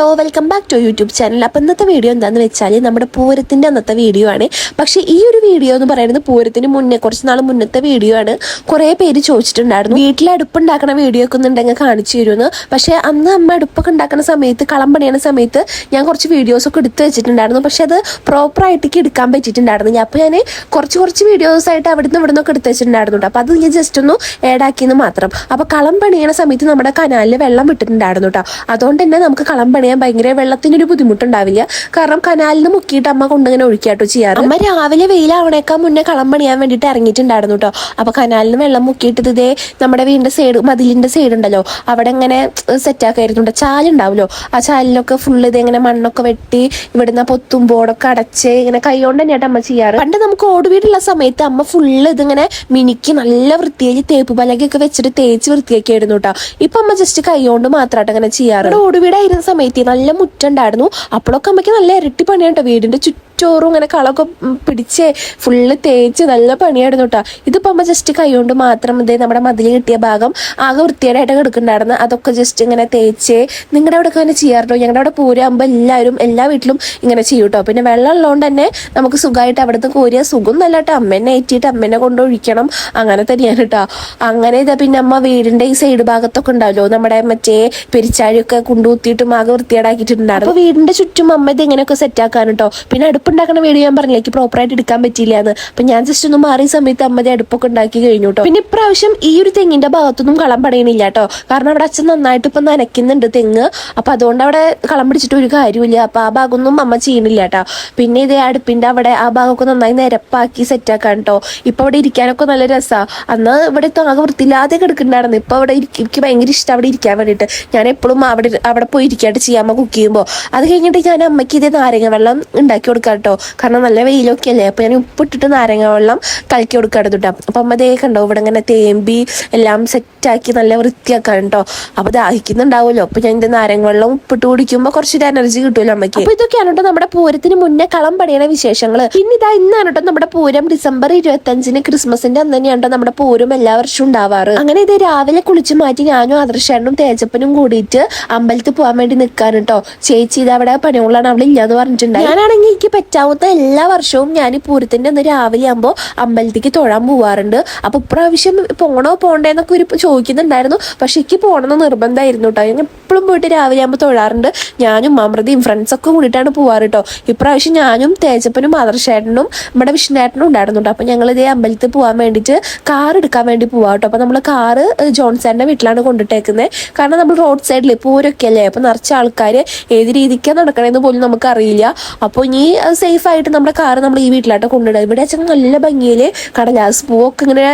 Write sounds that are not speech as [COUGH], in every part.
Hello welcome back to YouTube channel അപ്പം ഇന്നത്തെ video എന്താണെന്ന് വെച്ചാൽ നമ്മുടെ പൂരത്തിന്റെ അന്നത്തെ വീഡിയോ ആണ്. പക്ഷേ ഈ ഒരു വീഡിയോ എന്ന് പറയുന്നത് പൂരത്തിന് മുന്നേ കുറച്ച് നാൾ മുന്നത്തെ വീഡിയോ ആണ്. കുറേ പേര് ചോദിച്ചിട്ടുണ്ടായിരുന്നു. വീട്ടിൽ അടുപ്പുണ്ടാക്കുന്ന വീഡിയോ ഒക്കെ ഒന്നുണ്ടെങ്കിൽ കാണിച്ചു തരുമെന്ന്. പക്ഷേ അന്ന് അമ്മ അടുപ്പൊക്കെ ഉണ്ടാക്കുന്ന സമയത്ത് കളം പണിയണ സമയത്ത് ഞാൻ കുറച്ച് വീഡിയോസ് ഒക്കെ എടുത്തു വെച്ചിട്ടുണ്ടായിരുന്നു. പക്ഷേ അത് പ്രോപ്പറായിട്ടേക്ക് എടുക്കാൻ പറ്റിയിട്ടുണ്ടായിരുന്നു. അപ്പോൾ ഞാൻ കുറച്ച് കുറച്ച് വീഡിയോസ് ആയിട്ട് അവിടുന്ന് ഇവിടെ നിന്നൊക്കെ എടുത്ത് വെച്ചിട്ടുണ്ടായിരുന്നു അപ്പോൾ അത് ഞാൻ ജസ്റ്റ് ഒന്ന് ഏഡാക്കിയെന്ന് മാത്രം. അപ്പോൾ കളം പണിയണ സമയത്ത് നമ്മുടെ കനാലിൽ വെള്ളം വിട്ടിട്ടുണ്ടായിരുന്നു കേട്ടോ അതുകൊണ്ട് തന്നെ നമുക്ക് കളം ഭയങ്കര വെള്ളത്തിനൊരു ബുദ്ധിമുട്ടുണ്ടാവില്ല. കാരണം കനാലിൽ നിന്ന് മുക്കിയിട്ട് അമ്മ കൊണ്ടിങ്ങനെ ഒഴിക്കാട്ടോ ചെയ്യാറ്. അമ്മ രാവിലെ വെയിലാവണേക്കാൾ മുന്നേ കളം പണിയാൻ വേണ്ടിയിട്ട് ഇറങ്ങിയിട്ടുണ്ടായിരുന്നു കേട്ടോ അപ്പൊ കനാലിൽ നിന്ന് വെള്ളം മുക്കിയിട്ട് ഇതേ നമ്മുടെ വീടിന്റെ സൈഡ് മതിലിന്റെ സൈഡ് ഉണ്ടല്ലോ. അവിടെ ഇങ്ങനെ സെറ്റ് ആക്കായിരുന്നുണ്ട് ചാലുണ്ടാവുമല്ലോ. ആ ചാലിലൊക്കെ ഫുള്ള് ഇത് ഇങ്ങനെ മണ്ണൊക്കെ വെട്ടി ഇവിടുന്ന് പൊത്തും ബോർഡൊക്കെ അടച്ച് ഇങ്ങനെ കൈകൊണ്ട് തന്നെയായിട്ട് അമ്മ ചെയ്യാറ്. പണ്ട് നമുക്ക് ഓടുവീടുള്ള സമയത്ത് അമ്മ ഫുള്ള് ഇതിങ്ങനെ മിനിക്ക് നല്ല വൃത്തിയായി തേപ്പ് പലകയൊക്കെ വെച്ചിട്ട് തേച്ച് വൃത്തിയാക്കിയായിരുന്നു കേട്ടോ ഇപ്പൊ അമ്മ ജസ്റ്റ് കൈകൊണ്ട് മാത്രമായിട്ട് അങ്ങനെ ചെയ്യാറ്. ഓടുവീടായിരുന്ന സമയത്ത് നല്ല മുറ്റുണ്ടായിരുന്നു അപ്പോഴൊക്കെ അമ്മയ്ക്ക് നല്ല ഇരട്ടി പണിയാണ് കേട്ടോ വീടിന്റെ ചുറ്റോറും ഇങ്ങനെ കളൊക്കെ പിടിച്ച് ഫുള്ള് തേച്ച് നല്ല പണിയായിരുന്നു കേട്ടോ ഇതിപ്പോ അമ്മ ജസ്റ്റ് കൈകൊണ്ട് മാത്രം ഇതേ നമ്മുടെ മതിൽ കിട്ടിയ ഭാഗം ആകെ വൃത്തിയായിട്ട് കിടക്കുന്നുണ്ടായിരുന്നു അതൊക്കെ ജസ്റ്റ് ഇങ്ങനെ തേച്ച് നിങ്ങളുടെ അവിടെ അങ്ങനെ ചെയ്യാറുണ്ടോ? ഞങ്ങളുടെ അവിടെ പൂരാകുമ്പോൾ എല്ലാവരും എല്ലാ വീട്ടിലും ഇങ്ങനെ ചെയ്യും കേട്ടോ പിന്നെ വെള്ളം ഉള്ളതുകൊണ്ട് തന്നെ നമുക്ക് സുഖമായിട്ട് അവിടുത്തെ കോരിയ. സുഖം നല്ല കേട്ടോ അമ്മേനെ ഏറ്റിയിട്ട് അമ്മേനെ കൊണ്ട് ഒഴിക്കണം. അങ്ങനെ തന്നെയാണ് കേട്ടോ അങ്ങനെ ഇതാ പിന്നെ അമ്മ വീടിന്റെ ഈ സൈഡ് ഭാഗത്തൊക്കെ ഉണ്ടാവല്ലോ. നമ്മുടെ മറ്റേ പെരിച്ചാഴിയൊക്കെ കൊണ്ടുകൂത്തിയിട്ടും ആകെ വൃത്തിയേടാക്കിയിട്ടുണ്ടായിരുന്നു അപ്പോൾ വീടിന്റെ ചുറ്റും അമ്മ ഇത് ഇങ്ങനെയൊക്കെ സെറ്റ് ആക്കാൻ കേട്ടോ പിന്നെ അടുപ്പുണ്ടാക്കുന്ന വീഡിയോ ഞാൻ പറഞ്ഞില്ല? എനിക്ക് പ്രോപ്പറായിട്ട് എടുക്കാൻ പറ്റിയില്ല എന്ന് അപ്പൊ ഞാൻ ജസ്റ്റ് ഒന്ന് മാറിയ സമയത്ത് അമ്മ അടുപ്പൊക്കെ ഉണ്ടാക്കി കഴിഞ്ഞു കേട്ടോ പിന്നെ ഇപ്രാവശ്യം ഈ ഒരു തെങ്ങിന്റെ ഭാഗത്തൊന്നും കളം പടയണില്ല കേട്ടോ കാരണം അവിടെ അച്ഛൻ നന്നായിട്ട് ഇപ്പൊ നനയ്ക്കുന്നുണ്ട് തെങ്ങ്. അപ്പൊ അതുകൊണ്ട് അവിടെ കളം പിടിച്ചിട്ട് ഒരു കാര്യമില്ല അപ്പൊ ആ ഭാഗമൊന്നും അമ്മ ചെയ്യണില്ല കേട്ടോ പിന്നെ ഇതേ അടുപ്പിന്റെ അവിടെ ആ ഭാഗമൊക്കെ നന്നായി നിരപ്പാക്കി സെറ്റ് ആക്കാൻ കേട്ടോ ഇപ്പൊ അവിടെ ഇരിക്കാനൊക്കെ നല്ല രസാ. അന്ന് ഇവിടെ ആകെ വൃത്തിയില്ലാതെ കിടക്കുന്നുണ്ടായിരുന്നു. ഇപ്പൊ അവിടെ എനിക്ക് ഭയങ്കര ഇഷ്ടം അവിടെ ഇരിക്കാൻ വേണ്ടിട്ട് ഞാൻ എപ്പോഴും അവിടെ അവിടെ പോയി ഇരിക്കാട്ട് ചെയ്യാമ്മ കുക്ക് ചെയ്യുമ്പോൾ അത് കഴിഞ്ഞിട്ട് ഞാൻ അമ്മയ്ക്ക് ഇതേ നാരങ്ങ വെള്ളം ഉണ്ടാക്കി കൊടുക്കാം കേട്ടോ. കാരണം നല്ല വെയിലൊക്കെ അല്ലേ അപ്പൊ ഞാൻ ഉപ്പിട്ടിട്ട് നാരങ്ങ വെള്ളം കലക്കി കൊടുക്കാറുണ്ട് കേട്ടോ. അപ്പൊ അമ്മ ദേ കണ്ടോ ഇവിടെ ഇങ്ങനെ തേമ്പി എല്ലാം സെറ്റാക്കി നല്ല വൃത്തിയാക്കാൻ കേട്ടോ അപ്പൊ ദാഹിക്കുന്നുണ്ടാവുമല്ലോ. അപ്പൊ ഞാൻ ഇതിന്റെ നാരങ്ങ വെള്ളം ഉപ്പിട്ട് കുടിക്കുമ്പോൾ കുറച്ചൊരു എനർജി കിട്ടുമല്ലോ അമ്മയ്ക്ക്. അപ്പൊ ഇതൊക്കെയാണ് കേട്ടോ നമ്മുടെ പൂരത്തിന് മുന്നേ കളം പണിയണ വിശേഷങ്ങൾ പിന്നെ ഇതാ ഇന്നാണ് കേട്ടോ നമ്മുടെ പൂരം ഡിസംബർ ഇരുപത്തി അഞ്ചിന് ക്രിസ്മസിന്റെ അന്ന് തന്നെയാണ് നമ്മുടെ പൂരം എല്ലാ വർഷവും ഉണ്ടാവാറ്. അങ്ങനെ ഇത് രാവിലെ കുളിച്ചു മാറ്റി ഞാനും ആദർശനും തേജപ്പനും കൂടിയിട്ട് അമ്പലത്തിൽ പോകാൻ വേണ്ടി നിൽക്കാൻ കേട്ടോ ചേച്ചി ഇത് അവിടെ പണികളാണ് അവിടെ ഇല്ലാന്ന് പറഞ്ഞിട്ടുണ്ടായി. ഞാനാണെങ്കിൽ എനിക്ക് പറ്റാവുന്ന എല്ലാ വർഷവും ഞാൻ പൂരത്തിന്റെ അന്ന് രാവിലെ ആകുമ്പോൾ അമ്പലത്തിലേക്ക് തൊഴാൻ പോവാറുണ്ട്. അപ്പൊ ഇപ്രാവശ്യം പോണോ പോണ്ടേന്നൊക്കെ ഒരു ചോദിക്കുന്നുണ്ടായിരുന്നു പക്ഷെ എനിക്ക് പോകണമെന്ന് നിർബന്ധമായിരുന്നു കേട്ടോ. ഞാൻ എപ്പോഴും പോയിട്ട് രാവിലെ ആകുമ്പോൾ തൊഴാറുണ്ട്. ഞാനും അമൃതയും ഫ്രണ്ട്സ് ഒക്കെ കൂടിയിട്ടാണ് പോവാറ് കേട്ടോ. ഇപ്രാവശ്യം ഞാനും തേജപ്പനും മദർശേട്ടനും നമ്മുടെ വിഷ്ണേട്ടനും ഉണ്ടായിരുന്നു കേട്ടോ. അപ്പം ഞങ്ങൾ ഇതേ അമ്പലത്തിൽ പോകാൻ വേണ്ടിയിട്ട് കാർ എടുക്കാൻ വേണ്ടി പോവാം കേട്ടോ. അപ്പോൾ നമ്മൾ കാറ് ജോൺസാന്റെ വീട്ടിലാണ് കൊണ്ടിട്ടേക്കുന്നത് കാരണം നമ്മൾ റോഡ് സൈഡിൽ പോരൊക്കെ അല്ലേ? അപ്പം നിറച്ച ആൾക്കാർ ഏത് രീതിക്കാണ് നടക്കണമെന്ന് പോലും നമുക്കറിയില്ല. അപ്പോൾ ഇനി സേഫ് ആയിട്ട് നമ്മുടെ കാറ് നമ്മൾ ഈ വീട്ടിലാട്ടോ കൊണ്ടിടുക. ഇവിടെ വെച്ചാൽ നല്ല ഭംഗിയിൽ കടലാസ് പൂവൊക്കെ ഇങ്ങനെ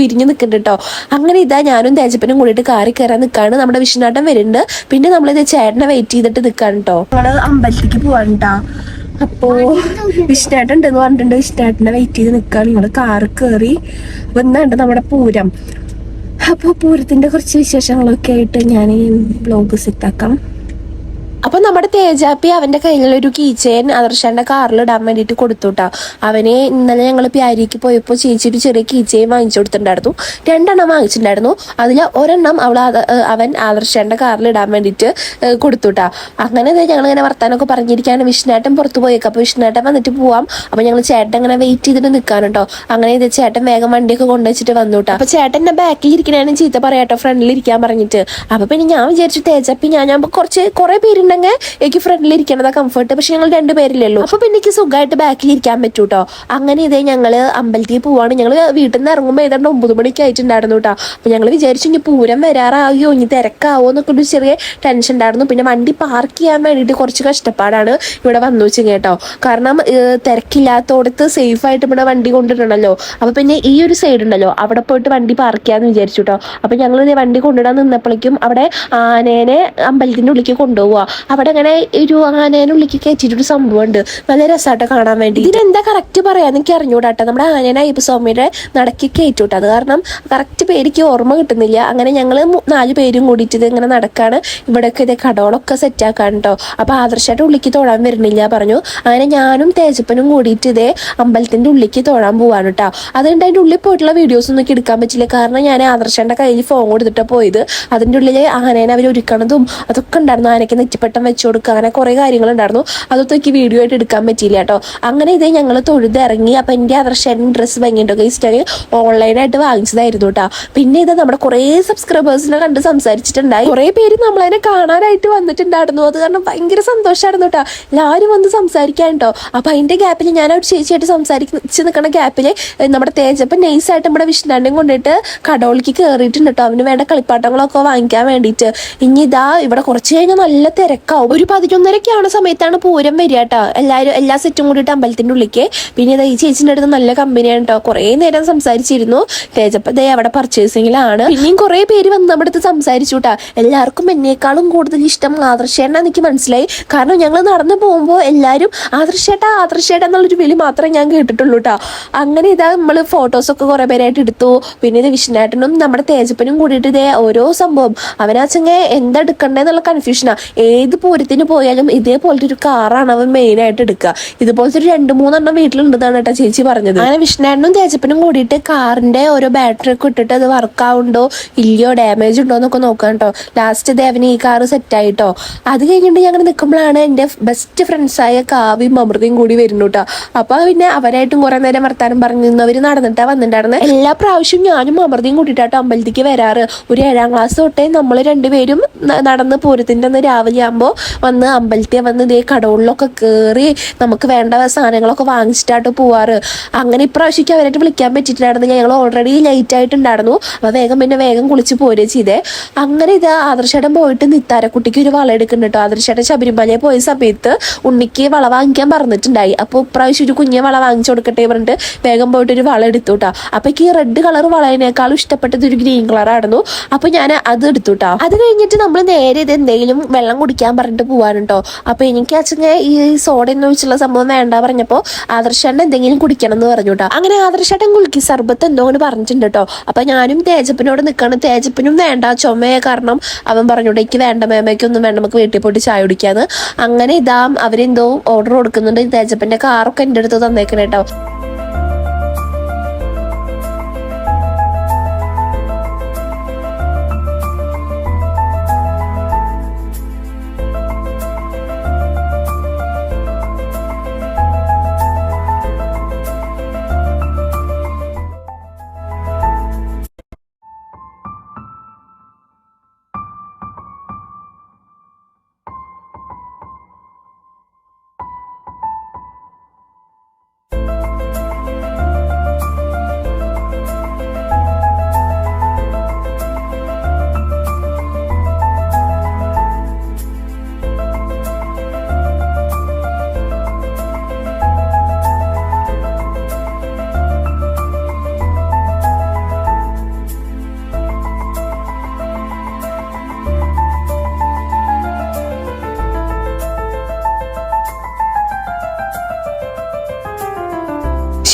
വിരിഞ്ഞ് നിൽക്കുന്നുണ്ട് കേട്ടോ. അങ്ങനെ ഇതാ ഞാനും തേജപ്പനും കൂടിയിട്ട് കാറി കയറാൻ നിൽക്കാണ് നമ്മുടെ വിഷ്ണുനാട്ടം വരുന്നുണ്ട്. പിന്നെ നമ്മളിത് ചേട്ടനെ വെയിറ്റ് ചെയ്തിട്ട് നിൽക്കാണ് കേട്ടോ നമ്മൾ അമ്പലത്തിലേക്ക് പോവാണ് അപ്പോ വിഷ്ണേട്ടൻ ഉണ്ടെന്ന് പറഞ്ഞിട്ടുണ്ട്. വിഷ്ണേട്ടനെ വെയിറ്റ് ചെയ്ത് നിൽക്കാണ് നിങ്ങൾ കാറ് കയറി വന്നുണ്ട് നമ്മുടെ പൂരം. അപ്പോൾ പൂരത്തിന്റെ കുറച്ച് വിശേഷങ്ങളൊക്കെ ആയിട്ട് ഞാൻ ബ്ലോഗ് സെറ്റാക്കാം അപ്പൊ നമ്മുടെ തേജാപ്പി അവന്റെ കയ്യിലുള്ള ഒരു കീ ചെയിൻ ആദർശന്റെ കാറിൽ ഇടാൻ വേണ്ടിട്ട് കൊടുത്തുട്ടാ. അവനെ ഇന്നലെ ഞങ്ങൾ പ്യാരിക്ക് പോയപ്പോൾ ഒരു ചെറിയ കീ ചെയിൻ വാങ്ങിച്ചു കൊടുത്തിട്ടുണ്ടായിരുന്നു. രണ്ടെണ്ണം വാങ്ങിച്ചിട്ടുണ്ടായിരുന്നു. അതിൽ ഒരെണ്ണം അവൾ അവൻ ആദർശന്റെ കാറിൽ ഇടാൻ വേണ്ടിട്ട് കൊടുത്തുട്ടാ. അങ്ങനെ ഞങ്ങൾ ഇങ്ങനെ വർത്താനൊക്കെ പറഞ്ഞിരിക്കാണ്. വിഷ്ണുവേട്ടൻ പുറത്തു പോയേക്കാം. അപ്പൊ വിഷ്ണുവേട്ടൻ വന്നിട്ട് പോവാം. അപ്പൊ ഞങ്ങൾ ചേട്ടൻ ഇങ്ങനെ വെയിറ്റ് ചെയ്തിട്ട് നിൽക്കാൻ കേട്ടോ അങ്ങനെ ഇത് ചേട്ടൻ വേഗം വണ്ടിയൊക്കെ കൊണ്ടുവച്ചിട്ട് വന്നുട്ടാ. അപ്പൊ ചേട്ടൻ എന്നെ ബാക്കിൽ ഇരിക്കണേനും ചീത്ത പറയാട്ടോ ഫ്രണ്ടിൽ ഇരിക്കാൻ പറഞ്ഞിട്ട്. അപ്പൊ പിന്നെ ഞാൻ വിചാരിച്ചു തേജപ്പി ഞാൻ ഞാൻ കുറച്ച് കുറെ പേരുണ്ടെങ്കിൽ എനിക്ക് ഫ്രണ്ടിൽ ഇരിക്കണതാ കംഫർട്ട് പക്ഷെ ഞങ്ങൾ രണ്ടുപേരില്ലല്ലോ. അപ്പൊ പിന്നെ എനിക്ക് സുഖമായിട്ട് ബാക്കിൽ ഇരിക്കാൻ പറ്റൂട്ടോ. അങ്ങനെ ഇതേ ഞങ്ങൾ അമ്പലത്തിൽ പോവാണ്. ഞങ്ങൾ വീട്ടിൽ നിന്ന് ഇറങ്ങുമ്പോൾ ഏതാണ്ട് ഒമ്പത് മണിക്ക് ആയിട്ടുണ്ടായിരുന്നു കേട്ടോ അപ്പൊ ഞങ്ങൾ വിചാരിച്ചു ഇനി പൂരം വരാറായോ ഇനി തിരക്കാവോ എന്നൊക്കെ ഒരു ചെറിയ ടെൻഷൻ ഉണ്ടായിരുന്നു പിന്നെ വണ്ടി പാർക്ക് ചെയ്യാൻ വേണ്ടിയിട്ട് കുറച്ച് കഷ്ടപ്പാടാണ് ഇവിടെ വന്നു വെച്ചു കേട്ടോ. കാരണം തിരക്കില്ലാത്തോടത്ത് സേഫ് ആയിട്ട് ഇവിടെ വണ്ടി കൊണ്ടിട്ടുണ്ടല്ലോ അപ്പൊ പിന്നെ ഈ ഒരു സൈഡ് ഉണ്ടല്ലോ. അവിടെ പോയിട്ട് വണ്ടി പാർക്ക് ചെയ്യാന്ന് വിചാരിച്ചു കേട്ടോ അപ്പൊ ഞങ്ങൾ വണ്ടി കൊണ്ടിടാൻ നിന്നപ്പോഴേക്കും അവിടെ ആനേനെ അമ്പലത്തിന്റെ ഉള്ളിലേക്ക് കൊണ്ടുപോവുക അവിടെ അങ്ങനെ ഒരു ആനേനെ ഉള്ളിലേക്ക് കയറ്റിയിട്ടൊരു സംഭവം ഉണ്ട് നല്ല രസമായിട്ട് കാണാൻ വേണ്ടി. ഇതിനെന്താ കറക്റ്റ് പറയാൻ എനിക്ക് അറിഞ്ഞൂടാട്ടോ. നമ്മുടെ ആനേനെ അയ്യപ്പസ്വാമിയുടെ നടക്കി കയറ്റൂട്ടോ. അത് കാരണം കറക്റ്റ് പേരിക്ക് ഓർമ്മ കിട്ടുന്നില്ല. അങ്ങനെ ഞങ്ങൾ നാല് പേരും കൂടിയിട്ട് ഇങ്ങനെ നടക്കാണ്. ഇവിടെയൊക്കെ ഇതേ കടകളൊക്കെ സെറ്റ് ആക്കാൻ കേട്ടോ അപ്പൊ ആദർശമായിട്ട് ഉള്ളിലേക്ക് തൊഴാൻ വരുന്നില്ല പറഞ്ഞു. അങ്ങനെ ഞാനും തേജപ്പനും കൂടിയിട്ട് ഇതേ അമ്പലത്തിന്റെ ഉള്ളിലേക്ക് തൊഴാൻ പോവാണ് കേട്ടോ അതുകൊണ്ട് അതിന്റെ ഉള്ളിൽ പോയിട്ടുള്ള വീഡിയോസ് ഒന്നും എടുക്കാൻ പറ്റില്ല. കാരണം ഞാൻ ആദർശന്റെ കയ്യിൽ ഫോൺ കൊടുത്തിട്ടാണ് പോയത്. അതിന്റെ ഉള്ളിൽ ആനേനെ അവർ ഒരുക്കണതും അതൊക്കെ ഉണ്ടായിരുന്നു. ആനയ്ക്ക് നെറ്റിപ്പട്ട നെയ്യപ്പം വെച്ചു കൊടുക്കുക. അങ്ങനെ കുറെ കാര്യങ്ങളുണ്ടായിരുന്നു. അതൊക്കെ എനിക്ക് വീഡിയോ ആയിട്ട് എടുക്കാൻ പറ്റിയില്ല കേട്ടോ. അങ്ങനെ ഇതേ ഞങ്ങൾ തൊഴുതിറങ്ങി അപ്പൊ എന്റെ ആദർശേട്ടൻ ഡ്രസ്സ് ഭംഗിയുണ്ടോ ഇഷ്ടം ഓൺലൈനായിട്ട് വാങ്ങിച്ചതായിരുന്നു കേട്ടോ. പിന്നെ ഇത് നമ്മുടെ കുറേ സബ്സ്ക്രൈബേഴ്സിനെ കണ്ട് സംസാരിച്ചിട്ടുണ്ടായി. കുറേ പേര് നമ്മളതിനെ കാണാനായിട്ട് വന്നിട്ടുണ്ടായിരുന്നു. അത് കാരണം ഭയങ്കര സന്തോഷമായിരുന്നു കേട്ടോ. എല്ലാവരും വന്ന് സംസാരിക്കാൻ കേട്ടോ. അപ്പൊ അതിന്റെ ഗ്യാപ്പിൽ ഞാൻ ഒരു ചേച്ചിയായിട്ട് സംസാരിച്ച് നിൽക്കുന്ന ഗ്യാപ്പിൽ നമ്മുടെ തേജപ്പൻ നൈസായിട്ട് നമ്മുടെ വിഷ്ണുണ്ണയും കൊണ്ടിട്ട് കടോളിക്ക് കയറിയിട്ടുണ്ട് കേട്ടോ. അവന് വേണ്ട കളിപ്പാട്ടങ്ങളൊക്കെ വാങ്ങിക്കാൻ വേണ്ടിയിട്ട്. ഇനി ഇതാ ഇവിടെ കുറച്ച് കഴിഞ്ഞാൽ നല്ല തിരക്കാവും ഒരു പതിനൊന്നരക്കാണ് സമയത്താണ് പൂരം വരിക കേട്ടോ എല്ലാവരും എല്ലാ സെറ്റും കൂടിയിട്ട് അമ്പലത്തിന്റെ ഉള്ളിലേക്ക് പിന്നെ ഈ ചേച്ചിന്റെ അടുത്ത് നല്ല കമ്പനിയാണ് കേട്ടോ കുറേ നേരം സംസാരിച്ചിരുന്നു. തേജപ്പ ദേ അവിടെ പർച്ചേസിങ്ങിലാണ് പിന്നെയും കുറേ പേര് വന്ന് നമ്മുടെ അടുത്ത് സംസാരിച്ചു കേട്ടാ എല്ലാവർക്കും എന്നേക്കാളും കൂടുതൽ ഇഷ്ടം ആദർശേട്ടൻ എനിക്ക് മനസ്സിലായി. കാരണം ഞങ്ങൾ നടന്നു പോകുമ്പോൾ എല്ലാവരും ആദർശേട്ട ആദർശേട്ട എന്നുള്ളൊരു വിളി മാത്രമേ ഞാൻ കേട്ടിട്ടുള്ളൂ കേട്ടോ അങ്ങനെ ഇതാ നമ്മൾ ഫോട്ടോസൊക്കെ കുറേ പേരായിട്ട് എടുത്തു. പിന്നെ ഇത് വിഷ്ണുവേട്ടനും നമ്മുടെ തേജപ്പനും കൂടിയിട്ട് ഇതേ ഓരോ സംഭവം. അവനാച്ചങ്ങ എന്താ എടുക്കണ്ടേന്നുള്ള കൺഫ്യൂഷനാ ഏത് പൂരത്തിന് പോയാലും ഇതേപോലത്തെ ഒരു കാറാണ് അവൻ മെയിൻ ആയിട്ട് എടുക്കുക. ഇതുപോലത്തെ ഒരു രണ്ട് മൂന്നെണ്ണം വീട്ടിലുണ്ടെന്നാണ് കേട്ടോ ചേച്ചി പറഞ്ഞത്. അങ്ങനെ വിഷ്ണുവേട്ടനും തേജപ്പനും കൂടിയിട്ട് കാറിന്റെ ഓരോ ബാറ്ററി ഒക്കെ ഇട്ടിട്ട് അത് വർക്ക് ആവുണ്ടോ ഇല്ലയോ ഡാമേജ് ഉണ്ടോ എന്നൊക്കെ നോക്കാം കേട്ടോ. ലാസ്റ്റ് ദേവന് ഈ കാറ് സെറ്റ് ആയിട്ടോ. അത് കഴിഞ്ഞിട്ട് ഞങ്ങൾ നിൽക്കുമ്പോഴാണ് എന്റെ ബെസ്റ്റ് ഫ്രണ്ട്സായ കാവ്യം അമൃതയും കൂടി വരുന്നു കേട്ടോ. അപ്പൊ പിന്നെ അവരായിട്ടും കുറെ നേരം വർത്താനം പറഞ്ഞു നിന്നവർ നടന്നിട്ടാ വന്നിട്ടുണ്ടായിരുന്നത് എല്ലാ പ്രാവശ്യവും ഞാനും അമൃതയും കൂട്ടിയിട്ടാട്ടോ അമ്പലത്തിലേക്ക് വരാറ്. ഒരു ഏഴാം ക്ലാസ് തൊട്ടേ നമ്മൾ രണ്ടുപേരും നടന്ന് പൂരത്തിന്റെ അന്ന് രാവിലെ ആകുമ്പോൾ വന്ന് അമ്പലത്തിൽ വന്ന് ഇതേ കടകളിലൊക്കെ കയറി നമുക്ക് വേണ്ട സാധനങ്ങളൊക്കെ വാങ്ങിച്ചിട്ടായിട്ട് പോവാറ്. അങ്ങനെ ഇപ്രാവശ്യം അവരായിട്ട് വിളിക്കാൻ പറ്റിയിട്ടുണ്ടായിരുന്നു ഞങ്ങൾ ഓൾറെഡി ലേറ്റ് ആയിട്ടുണ്ടായിരുന്നു. അപ്പോൾ വേഗം പിന്നെ വേഗം കുളിച്ച് പോരുക ചെയ്തേ. അങ്ങനെ ഇത് ആദർശേട്ടൻ പോയിട്ട് നിത്താരക്കുട്ടിക്ക് ഒരു വള എടുക്കുന്നുണ്ട് കേട്ടോ ആദർശേട്ടൻ ശബരിമലയിൽ പോയ സമയത്ത് ഉണ്ണിക്ക് വള വാങ്ങിക്കാൻ പറഞ്ഞിട്ടുണ്ടായി. അപ്പോൾ ഇപ്രാവശ്യം ഒരു കുഞ്ഞെ വള വാങ്ങിച്ചു കൊടുക്കട്ടെ പറഞ്ഞിട്ട് വേഗം പോയിട്ട് ഒരു വള എടുത്തു കേട്ടോ അപ്പോൾ ഈ റെഡ് കളർ വളയതിനേക്കാളും ഇഷ്ടപ്പെട്ടത് ഒരു ഗ്രീൻ കളർ ആയിരുന്നു. അപ്പോൾ ഞാൻ അത് എടുത്തു കേട്ടോ അത് കഴിഞ്ഞിട്ട് നമ്മൾ നേരെ ഇത് എന്തെങ്കിലും വെള്ളം കുടിക്കാൻ പറഞ്ഞിട്ട് പോവാനുട്ടോ അപ്പോൾ എനിക്ക് അച്ഛനെ ഈ സോഡ എന്ന് വെച്ചുള്ള സംഭവം വേണ്ട പറഞ്ഞപ്പോൾ ആദർശേട്ടൻ എന്തെങ്കിലും കുടിക്കണം എന്ന് പറഞ്ഞു കേട്ടോ അങ്ങനെ ആദർശേട്ടൻ കുളിക്കി സർബത്ത് എന്തോ അങ്ങനെ പറഞ്ഞിട്ടുണ്ട് കേട്ടോ അപ്പൊ ഞാനും തേജപ്പനോട് നിൽക്കണം തേജപ്പനും വേണ്ട ചുമയെ കാരണം അവൻ പറഞ്ഞു എനിക്ക് വേണ്ട മേമയ്ക്കൊന്നും വേണ്ട നമുക്ക് വീട്ടിൽ പോയിട്ട് ചായ കുടിക്കാന്ന്. അങ്ങനെ ഇതാ അവരെന്തോ ഓർഡർ കൊടുക്കുന്നുണ്ട്. തേജപ്പന്റെ കാറൊക്കെ എന്റെ അടുത്ത് തന്നേക്കണേ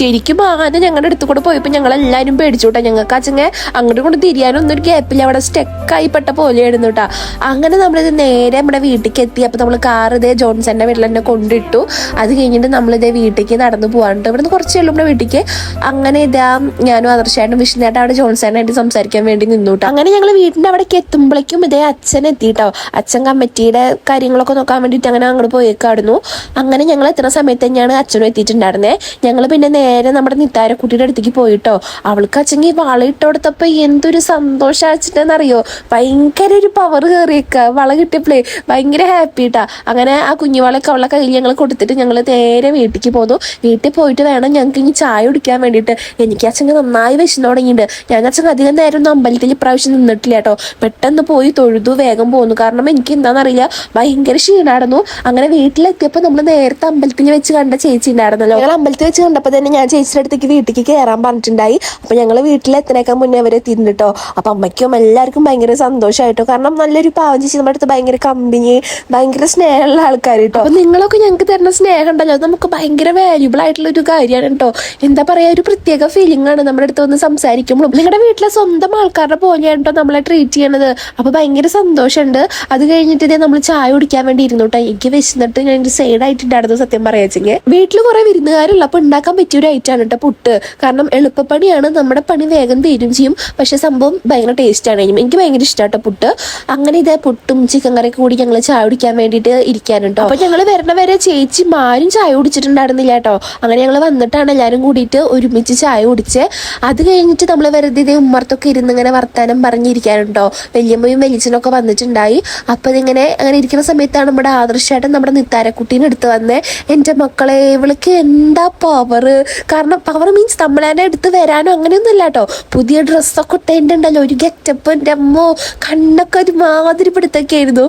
ശരിക്കും ആകാതെ ഞങ്ങളുടെ അടുത്ത് കൂടെ പോയപ്പോൾ ഞങ്ങൾ എല്ലാവരും പേടിച്ചു കേട്ടോ ഞങ്ങൾക്ക് അച്ഛങ്ങ അങ്ങോട്ട് കൊണ്ട് തിരിയാനൊന്നും ഒരു ഗ്യാപ്പില്ല അവിടെ സ്റ്റെക്കായി പെട്ട പോലെയായിരുന്നു കേട്ടോ അങ്ങനെ നമ്മളിത് നേരെ നമ്മുടെ വീട്ടിലേക്ക് എത്തി. അപ്പോൾ നമ്മൾ കാർ ഇതേ ജോൺസന്റെ വീട്ടിൽ തന്നെ കൊണ്ടിട്ടു. അത് കഴിഞ്ഞിട്ട് നമ്മളിതേ വീട്ടിലേക്ക് നടന്നു പോകാനുണ്ട് ഇവിടുന്ന് കുറച്ച് ചെല്ലും നമ്മുടെ വീട്ടിലേക്ക്. അങ്ങനെ ഇതാ ഞാനും ആദർശായിട്ടും വിഷ്ണുനായിട്ട് അവിടെ ജോൺസനായിട്ട് സംസാരിക്കാൻ വേണ്ടി നിന്നു അങ്ങനെ ഞങ്ങൾ വീടിന്റെ അവിടേക്ക് എത്തുമ്പോഴേക്കും ഇതേ അച്ഛൻ എത്തിയിട്ടോ അച്ഛൻ കമ്മിറ്റിയുടെ കാര്യങ്ങളൊക്കെ നോക്കാൻ വേണ്ടിയിട്ട് അങ്ങനെ അങ്ങോട്ട് പോയേക്കായിരുന്നു അങ്ങനെ ഞങ്ങൾ എത്തുന്ന സമയത്ത് തന്നെയാണ് അച്ഛനും എത്തിയിട്ടുണ്ടായിരുന്നത് ഞങ്ങൾ പിന്നെ നേരെ നമ്മുടെ നിത്താരക്കുട്ടിയുടെ അടുത്തേക്ക് പോയിട്ടോ. അവൾക്ക് അച്ഛങ്കി വള ഇട്ട് കൊടുത്തപ്പോ എന്തൊരു സന്തോഷം അച്ഛനെന്നറിയോ ഭയങ്കര ഒരു പവർ കയറിയേക്ക വള കിട്ടിയപ്പോഴേ ഭയങ്കര ഹാപ്പി ഇട്ടാ അങ്ങനെ ആ കുഞ്ഞുവളൊക്കെ അവളുടെ കയ്യിൽ ഞങ്ങൾ കൊടുത്തിട്ട് ഞങ്ങൾ നേരെ വീട്ടിലേക്ക് പോന്നു. വീട്ടിൽ പോയിട്ട് വേണം ഞങ്ങൾക്ക് ഇനി ചായ കുടിക്കാൻ വേണ്ടിയിട്ട്. എനിക്ക് അച്ഛങ്ങ നന്നായി വിശന്നു തുടങ്ങിയിട്ടുണ്ട് ഞാൻ അച്ഛൻ അധികം നേരം ഒന്നും അമ്പലത്തിൽ ഇപ്രാവശ്യം നിന്നിട്ടില്ല കേട്ടോ. പെട്ടെന്ന് പോയി തൊഴുതു വേഗം പോന്നു. കാരണം എനിക്ക് എന്താണെന്നറിയില്ല ഭയങ്കര ക്ഷീണായിരുന്നു. അങ്ങനെ വീട്ടിലെത്തിയപ്പോൾ നമ്മൾ നേരത്തെ അമ്പലത്തിൽ വെച്ച് കണ്ട ചേച്ചി ഉണ്ടായിരുന്നല്ലോ. ഞങ്ങൾ അമ്പലത്തിൽ വെച്ച് കണ്ടപ്പോൾ തന്നെ ഞാൻ ചേച്ചിയുടെ അടുത്തേക്ക് വീട്ടിലേക്ക് കയറാൻ പറഞ്ഞിട്ടുണ്ടായി. അപ്പൊ ഞങ്ങൾ വീട്ടിലെത്തിനേക്കാൻ മുന്നേ അവരെ കേട്ടോ അപ്പൊ അമ്മയ്ക്കും എല്ലാവർക്കും ഭയങ്കര സന്തോഷമായിട്ടോ കാരണം നല്ലൊരു പാവം ചേച്ചി നമ്മുടെ അടുത്ത് ഭയങ്കര കമ്പനി ഭയങ്കര സ്നേഹമുള്ള ആൾക്കാർ കേട്ടോ അപ്പൊ നിങ്ങളൊക്കെ ഞങ്ങൾക്ക് തരുന്ന സ്നേഹം ഉണ്ടല്ലോ. അത് നമുക്ക് ഭയങ്കര വാല്യൂബിൾ ആയിട്ടുള്ള ഒരു കാര്യമാണ് കേട്ടോ എന്താ പറയാ ഒരു പ്രത്യേക ഫീലിംഗ് ആണ് നമ്മുടെ അടുത്ത് വന്ന് സംസാരിക്കുമ്പോഴും. നിങ്ങളുടെ വീട്ടിലെ സ്വന്തം ആൾക്കാരുടെ പോലെയാണ് കേട്ടോ നമ്മളെ ട്രീറ്റ് ചെയ്യണത്. അപ്പൊ ഭയങ്കര സന്തോഷമുണ്ട്. അത് കഴിഞ്ഞിട്ട് ഇതേ നമ്മൾ ചായ കുടിക്കാൻ വേണ്ടി ഇരുന്നു കേട്ടോ എനിക്ക് വിശന്നിട്ട് ഞാൻ സൈഡ് ആയിട്ടുണ്ടായിരുന്നു സത്യം പറയാച്ചെങ്കിൽ വീട്ടിൽ കുറെ വിരുന്നുകാരുള്ള അപ്പൊ ഉണ്ടാക്കാൻ പറ്റിയ ഒരു ഐറ്റാണ് കേട്ടോ പുട്ട്. കാരണം എളുപ്പപ്പണിയാണ് നമ്മുടെ പണി വേഗം തീരും ചെയ്യും. പക്ഷെ സംഭവം ഭയങ്കര ടേസ്റ്റാണ് എനിക്ക് ഭയങ്കര ഇഷ്ടമാട്ടോ പുട്ട്. അങ്ങനെ ഇതേ പുട്ടും ചിക്കൻ കറിയൊക്കെ കൂടി ഞങ്ങൾ ചായ കുടിക്കാൻ വേണ്ടിയിട്ട് ഇരിക്കാനുണ്ടോ അപ്പൊ ഞങ്ങൾ വരണ വരെ ചേച്ചി മാരും ചായ കുടിച്ചിട്ടുണ്ടായിരുന്നില്ല കേട്ടോ അങ്ങനെ ഞങ്ങൾ വന്നിട്ടാണ് എല്ലാവരും കൂടിയിട്ട് ഒരുമിച്ച് ചായ കുടിച്ച്. അത് കഴിഞ്ഞിട്ട് നമ്മൾ വെറുതെ ഇതേ ഉമ്മർത്തൊക്കെ ഇരുന്ന് ഇങ്ങനെ വർത്താനം പറഞ്ഞിരിക്കാനുണ്ടോ വല്യമ്മയും വലിയച്ഛനൊക്കെ വന്നിട്ടുണ്ടായി. അപ്പൊ ഇങ്ങനെ അങ്ങനെ ഇരിക്കുന്ന സമയത്താണ് നമ്മുടെ ആദർശമായിട്ട് നമ്മുടെ നിത്താരക്കുട്ടീനെ എടുത്ത് വന്നേ. എന്റെ മക്കളെ ഇവൾക്ക് എന്താ പവർ കാരണം പവർ മീൻസ് നമ്മളെന്നെ എടുത്ത് വരാനോ അങ്ങനെയൊന്നും ഇല്ല കേട്ടോ പുതിയ ഡ്രസ്സൊക്കെ ഇട്ടേണ്ടല്ലോ ഒരു ഗെറ്റപ്പ് എന്റെ അമ്മോ കണ്ണൊക്കെ ഒരു മാതിരി പിടുത്തൊക്കെ ആയിരുന്നു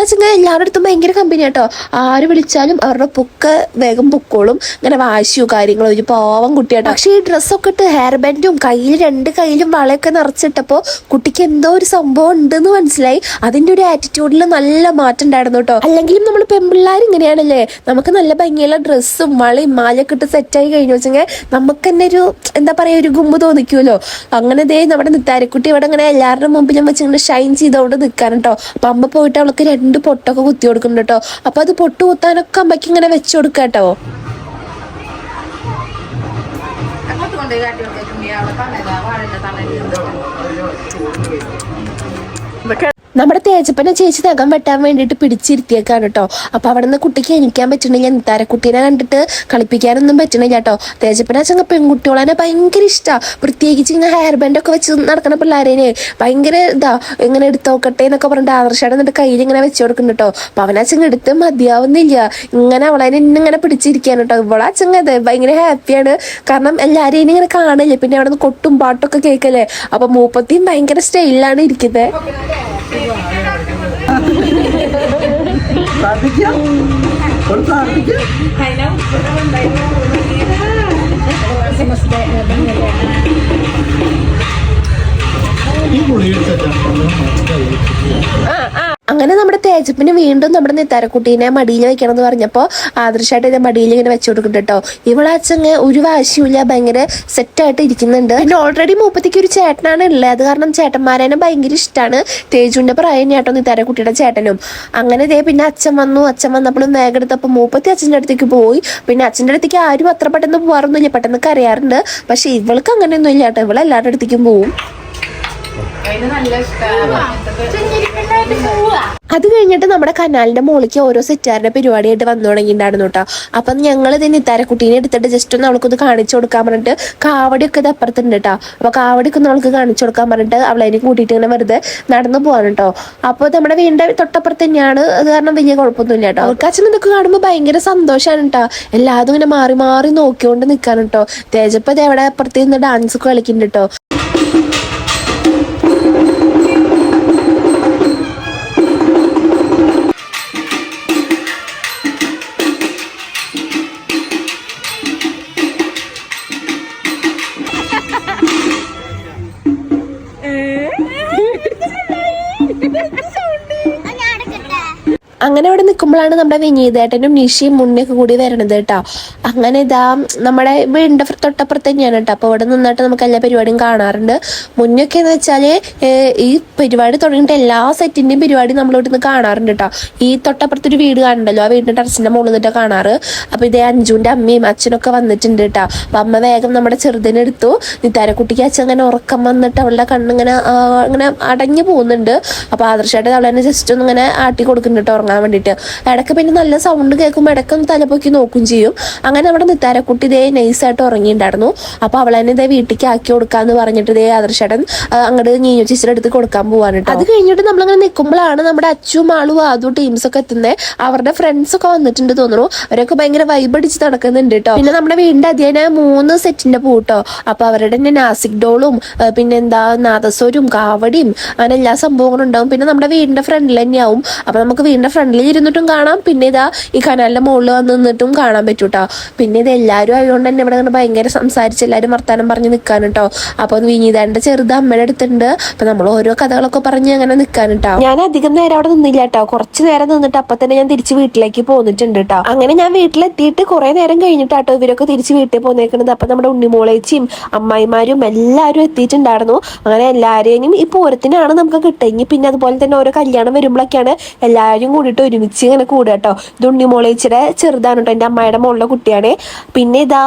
വെച്ചാൽ എല്ലാവരുടെ അടുത്തും ഭയങ്കര കമ്പനി കേട്ടോ ആര് വിളിച്ചാലും അവരുടെ പൊക്ക് വേഗം പൊക്കോളും അങ്ങനെ വാശിയോ കാര്യങ്ങളോ ഒരു പാവം കുട്ടിയാട്ടോ പക്ഷേ ഈ ഡ്രസ്സൊക്കെ ഇട്ട് ഹെയർ ബാൻഡും കയ്യിൽ രണ്ട് കയ്യിലും വളയൊക്കെ നിറച്ചിട്ടപ്പോൾ കുട്ടിക്ക് എന്തോ ഒരു സംഭവം ഉണ്ടെന്ന് മനസ്സിലായി. അതിന്റെ ഒരു ആറ്റിറ്റ്യൂഡിൽ നല്ല മാറ്റം ഉണ്ടായിരുന്നു കേട്ടോ അല്ലെങ്കിലും നമ്മൾ പെൺപിള്ളേർ ഇങ്ങനെയാണല്ലേ നമുക്ക് നല്ല ഭംഗിയുള്ള ഡ്രസ്സും വളയും മാലയൊക്കെ ഇട്ട് സെറ്റായി കഴിഞ്ഞു വെച്ചെങ്കിൽ നമുക്ക് തന്നെ ഒരു എന്താ പറയുക ഒരു ഗുമ്പ് തോന്നിക്കുമല്ലോ അങ്ങനെ ദേ നമ്മുടെ നിത്താരക്കുട്ടി ഇവിടെ അങ്ങനെ എല്ലാവരുടെ മുമ്പിലും വെച്ച് ഇങ്ങനെ ഷൈൻ ചെയ്തുകൊണ്ട് നിൽക്കാൻ കേട്ടോ അപ്പം അമ്മ പോയിട്ട് അവൾക്ക് രണ്ട് പൊട്ടൊക്കെ കുത്തി കൊടുക്കുന്നുണ്ട് കേട്ടോ അപ്പം അത് പൊട്ട് കുത്താനൊക്കെ അമ്മയ്ക്ക് ഇങ്ങനെ വെച്ചു കൊടുക്കാം കേട്ടോ അങ്ങോട്ട് കൊണ്ടുപോയി കാട്ടി കൊടുക്കും അവിടെ തണല. നമ്മുടെ തേജപ്പനെ ചേച്ചി നഖം വെട്ടാൻ വേണ്ടിയിട്ട് പിടിച്ചിരുത്തിയേക്കാണ് കേട്ടോ. അപ്പൊ അവിടെ നിന്ന് കുട്ടിക്ക് ഞാൻ പറ്റണില്ല നിത്താരക്കുട്ടീനെ കണ്ടിട്ട് കളിപ്പിക്കാനൊന്നും പറ്റണില്ല കേട്ടോ. തേജപ്പന ചെങ്ങ പെൺകുട്ടികളെ ഭയങ്കര ഇഷ്ടമാണ് പ്രത്യേകിച്ച് ഇങ്ങനെ ഹെയർ ബാൻഡൊക്കെ വെച്ച് നടക്കുന്ന പിള്ളേരേനെ ഭയങ്കര ഇതാ. ഇങ്ങനെ എടുത്തോക്കട്ടെ എന്നൊക്കെ പറഞ്ഞിട്ട് ആദർശയുടെ എന്നിട്ട് കയ്യിൽ ഇങ്ങനെ വെച്ച് കൊടുക്കുന്നു കേട്ടോ. അപ്പൊ ചെങ്ങ എടുത്ത് മതിയാവുന്നില്ല. ഇങ്ങനെ അവളെ ഇന്നിങ്ങനെ പിടിച്ചിരിക്കാൻ കേട്ടോ. ഇവളച്ചങ്ങ അതെ ഭയങ്കര ഹാപ്പിയാണ് കാരണം എല്ലാരെയും ഇങ്ങനെ കാണില്ലേ? പിന്നെ അവിടെ നിന്ന് കൊട്ടും പാട്ടൊക്കെ കേൾക്കല്ലേ? അപ്പൊ മൂപ്പത്തിയും ഭയങ്കര സ്റ്റൈലിലാണ് ഇരിക്കുന്നത് പ്രാർത്ഥിക്കാം. പ്രാർത്ഥിക്കാം. ഈ ഗുളിക അങ്ങനെ നമ്മുടെ തേജപ്പിന് വീണ്ടും നമ്മുടെ നിത്താരക്കുട്ടീനെ മടിയിൽ വെക്കണം എന്ന് പറഞ്ഞപ്പോൾ ആദർശമായിട്ട് ഇതിന്റെ മടിയിൽ ഇങ്ങനെ വെച്ചു കൊടുക്കുന്നുണ്ട് കേട്ടോ. അച്ഛങ്ങ് ഒരു വാശിയുമില്ല ഭയങ്കര സെറ്റായിട്ട് ഇരിക്കുന്നുണ്ട്. പിന്നെ ഓൾറെഡി മൂപ്പത്തിക്ക് ഒരു ചേട്ടനാണ് ഉള്ളത്. അത് കാരണം ചേട്ടന്മാരേനെ ഭയങ്കര ഇഷ്ടമാണ് തേജുവിന്റെ പ്രായം കേട്ടോ നിത്താരക്കുട്ടിയുടെ ചേട്ടനും. അങ്ങനെ ഇതേ പിന്നെ അച്ഛൻ വന്നു. അച്ഛൻ വന്നപ്പോഴും വേഗം എടുത്തപ്പോൾ മൂപ്പത്തി അച്ഛന്റെ അടുത്തേക്ക് പോയി. പിന്നെ അച്ഛന്റെ അടുത്തേക്ക് ആരും അത്ര പെട്ടെന്ന് പോകാറൊന്നുമില്ല പെട്ടെന്ന് കരയാറുണ്ട്. പക്ഷെ ഇവൾക്ക് അങ്ങനെയൊന്നും ഇല്ല കേട്ടോ. ഇവളെ എല്ലാവരുടെ അടുത്തേക്കും പോവും. അത് കഴിഞ്ഞിട്ട് നമ്മുടെ കനാലിന്റെ മുകളിലേക്ക് ഓരോ സെറ്റാറിന്റെ പരിപാടിയായിട്ട് വന്നു തുടങ്ങിയിട്ടുണ്ടായിരുന്നു കേട്ടോ. അപ്പം ഞങ്ങൾ ഇതിന് നിത്താരക്കുട്ടീനെ എടുത്തിട്ട് ജസ്റ്റ് ഒന്ന് അവൾക്കൊന്ന് കാണിച്ചു കൊടുക്കാൻ പറഞ്ഞിട്ട് കാവടിയൊക്കെ ഇത് അപ്പുറത്തുണ്ട് കേട്ടോ. അപ്പൊ കാവടിയൊക്കെ ഒന്ന് അവൾക്ക് കാണിച്ചു കൊടുക്കാൻ പറഞ്ഞിട്ട് അവളതിനെ കൂട്ടിയിട്ട് ഇങ്ങനെ വെറുതെ നടന്നു പോവാണ് കേട്ടോ. അപ്പൊ നമ്മുടെ വീടിന്റെ തൊട്ടപ്പുറത്ത് തന്നെയാണ്. അത് കാരണം വലിയ കുഴപ്പമൊന്നുമില്ല കേട്ടോ. അവൾക്ക് അച്ഛൻ ഇതൊക്കെ കാണുമ്പോൾ ഭയങ്കര സന്തോഷമാണ് കേട്ടോ. എല്ലാതും ഇങ്ങനെ മാറി മാറി നോക്കിക്കൊണ്ട് നിൽക്കാൻ കേട്ടോ. തേജപ്പത് എവിടെ അപ്പുറത്ത് നിന്ന് ഡാൻസ് ഒക്കെ കളിക്കുന്നുണ്ട് കേട്ടോ. അങ്ങനെ അവിടെ നിൽക്കുമ്പോഴാണ് നമ്മുടെ വിനീതേട്ടനും നിഷയും മുന്നേക്ക് കൂടി വരണത് കേട്ടോ. അങ്ങനെ ഇതാ നമ്മുടെ വീടിന്റെ തൊട്ടപ്പുറത്ത് തന്നെയാണ് കേട്ടോ. അപ്പോൾ അവിടെ നിന്നിട്ട് നമുക്ക് എല്ലാ പരിപാടിയും കാണാറുണ്ട്. മുന്നൊക്കെ എന്ന് വെച്ചാൽ ഈ പരിപാടി തുടങ്ങിയിട്ട് എല്ലാ സെറ്റിന്റെയും പരിപാടി നിന്ന് കാണാറുണ്ട് കേട്ടോ. ഈ തൊട്ടപ്പുറത്തൊരു വീട് കാണണ്ടല്ലോ ആ വീടിന്റെ ടെറസിന്റെ മുകളിൽ നിന്നിട്ട് കാണാറ്. അപ്പോൾ ഇതേ അഞ്ചുവിന്റെ അമ്മയും അച്ഛനൊക്കെ വന്നിട്ടുണ്ട് കേട്ടോ. അപ്പൊ അമ്മ വേഗം നമ്മുടെ ചെറുതിനെടുത്തു നിത്താരക്കുട്ടിക്ക് അച്ഛൻ അങ്ങനെ ഉറക്കം വന്നിട്ട് അവളുടെ കണ്ണിങ്ങനെ അങ്ങനെ അടഞ്ഞു പോകുന്നുണ്ട്. അപ്പൊ ആദർശമായിട്ട് അവളെ ജസ്റ്റ് ഒന്ന് ഇങ്ങനെ ആട്ടി കൊടുക്കുന്നുണ്ട് കേട്ടോ ഉറങ്ങാൻ വേണ്ടിയിട്ട്. ഇടയ്ക്ക് പിന്നെ നല്ല സൗണ്ട് കേൾക്കുമ്പോൾ ഇടയ്ക്ക് ഒന്ന് തലപ്പൊക്കി നോക്കും ചെയ്യും. അങ്ങനെ നമ്മുടെ നിത്താരക്കുട്ടി ഇതേ നൈസായിട്ട് ഉറങ്ങിയിട്ടുണ്ടായിരുന്നു. അപ്പൊ അവളെന്നെ ഇതേ വീട്ടിലേക്ക് ആക്കി കൊടുക്കാന്ന് പറഞ്ഞിട്ട് ഇതേ ആദർശേട്ടൻ അങ്ങോട്ട് നീഞ്ഞു ചേച്ചിയുടെ അടുത്ത് കൊടുക്കാൻ പോവാണ് അത് കഴിഞ്ഞിട്ട് നമ്മളിങ്ങനെ നിൽക്കുമ്പോഴാണ് നമ്മുടെ അച്ചു മാളു ടീംസ് ഒക്കെ എത്തുന്നത് അവരുടെ ഫ്രണ്ട്സ് ഒക്കെ വന്നിട്ടുണ്ട് തോന്നുന്നു. അവരൊക്കെ ഭയങ്കര വൈബ് അടിച്ച് നടക്കുന്നുണ്ട് കേട്ടോ. പിന്നെ നമ്മുടെ വീടിന്റെ അധ്യയന മൂന്ന് സെറ്റിന്റെ പൂട്ടോ അപ്പൊ അവരുടെ തന്നെ നാസിക് ഡോളും പിന്നെ എന്താ നാദസ്വരും കാവടിയും അങ്ങനെ എല്ലാ സംഭവങ്ങളും ഉണ്ടാവും. പിന്നെ നമ്മുടെ വീടിന്റെ ഫ്രണ്ടിൽ തന്നെയാവും. അപ്പൊ നമുക്ക് വീടിന്റെ ഫ്രണ്ടിൽ ഇരുന്നിട്ടും കാണാം. പിന്നെ ഇതാ ഈ കനാലിന്റെ മുകളിൽ വന്ന് നിന്നിട്ടും കാണാൻ പറ്റും കേട്ടോ പിന്നെ ഇത് എല്ലാവരും ആയതുകൊണ്ട് തന്നെ ഇവിടെ നിന്ന് ഭയങ്കര സംസാരിച്ച് എല്ലാവരും വർത്താനം പറഞ്ഞ് നിൽക്കാൻ കേട്ടോ അപ്പൊ വിനീതാന്റെ ചെറുത് അമ്മയുടെ അടുത്തുണ്ട്. അപ്പൊ നമ്മൾ ഓരോ കഥകളൊക്കെ പറഞ്ഞ് അങ്ങനെ നിൽക്കാൻ കേട്ടോ ഞാൻ അധികം നേരം അവിടെ നിന്നില്ല കേട്ടോ കുറച്ച് നേരം നിന്നിട്ട് അപ്പൊ തന്നെ ഞാൻ തിരിച്ച് വീട്ടിലേക്ക് പോന്നിട്ടുണ്ട് കേട്ടോ അങ്ങനെ ഞാൻ വീട്ടിലെത്തിയിട്ട് കുറെ നേരം കഴിഞ്ഞിട്ടാട്ടോ ഇവരൊക്കെ തിരിച്ച് വീട്ടിൽ പോന്നേക്കുന്നത് അപ്പൊ നമ്മുടെ ഉണ്ണിമോളേച്ചിയും അമ്മായിമാരും എല്ലാവരും എത്തിയിട്ടുണ്ടായിരുന്നു. അങ്ങനെ എല്ലാവരെയും ഈ പൂരത്തിനാണ് നമുക്ക് കിട്ടുക. ഇനി പിന്നെ അതുപോലെ തന്നെ ഓരോ കല്യാണം വരുമ്പോഴൊക്കെയാണ് എല്ലാവരും കൂടി കൂടിയിട്ട് ഒരുമിച്ച് ഇങ്ങനെ കൂടുക കേട്ടോ ഇത് ഉണ്ണിമോളേച്ചിയുടെ ചെറുതാണ് കേട്ടോ എന്റെ അമ്മയുടെ മോളിലെ കുട്ടിയാണ്. പിന്നെ ഇതാ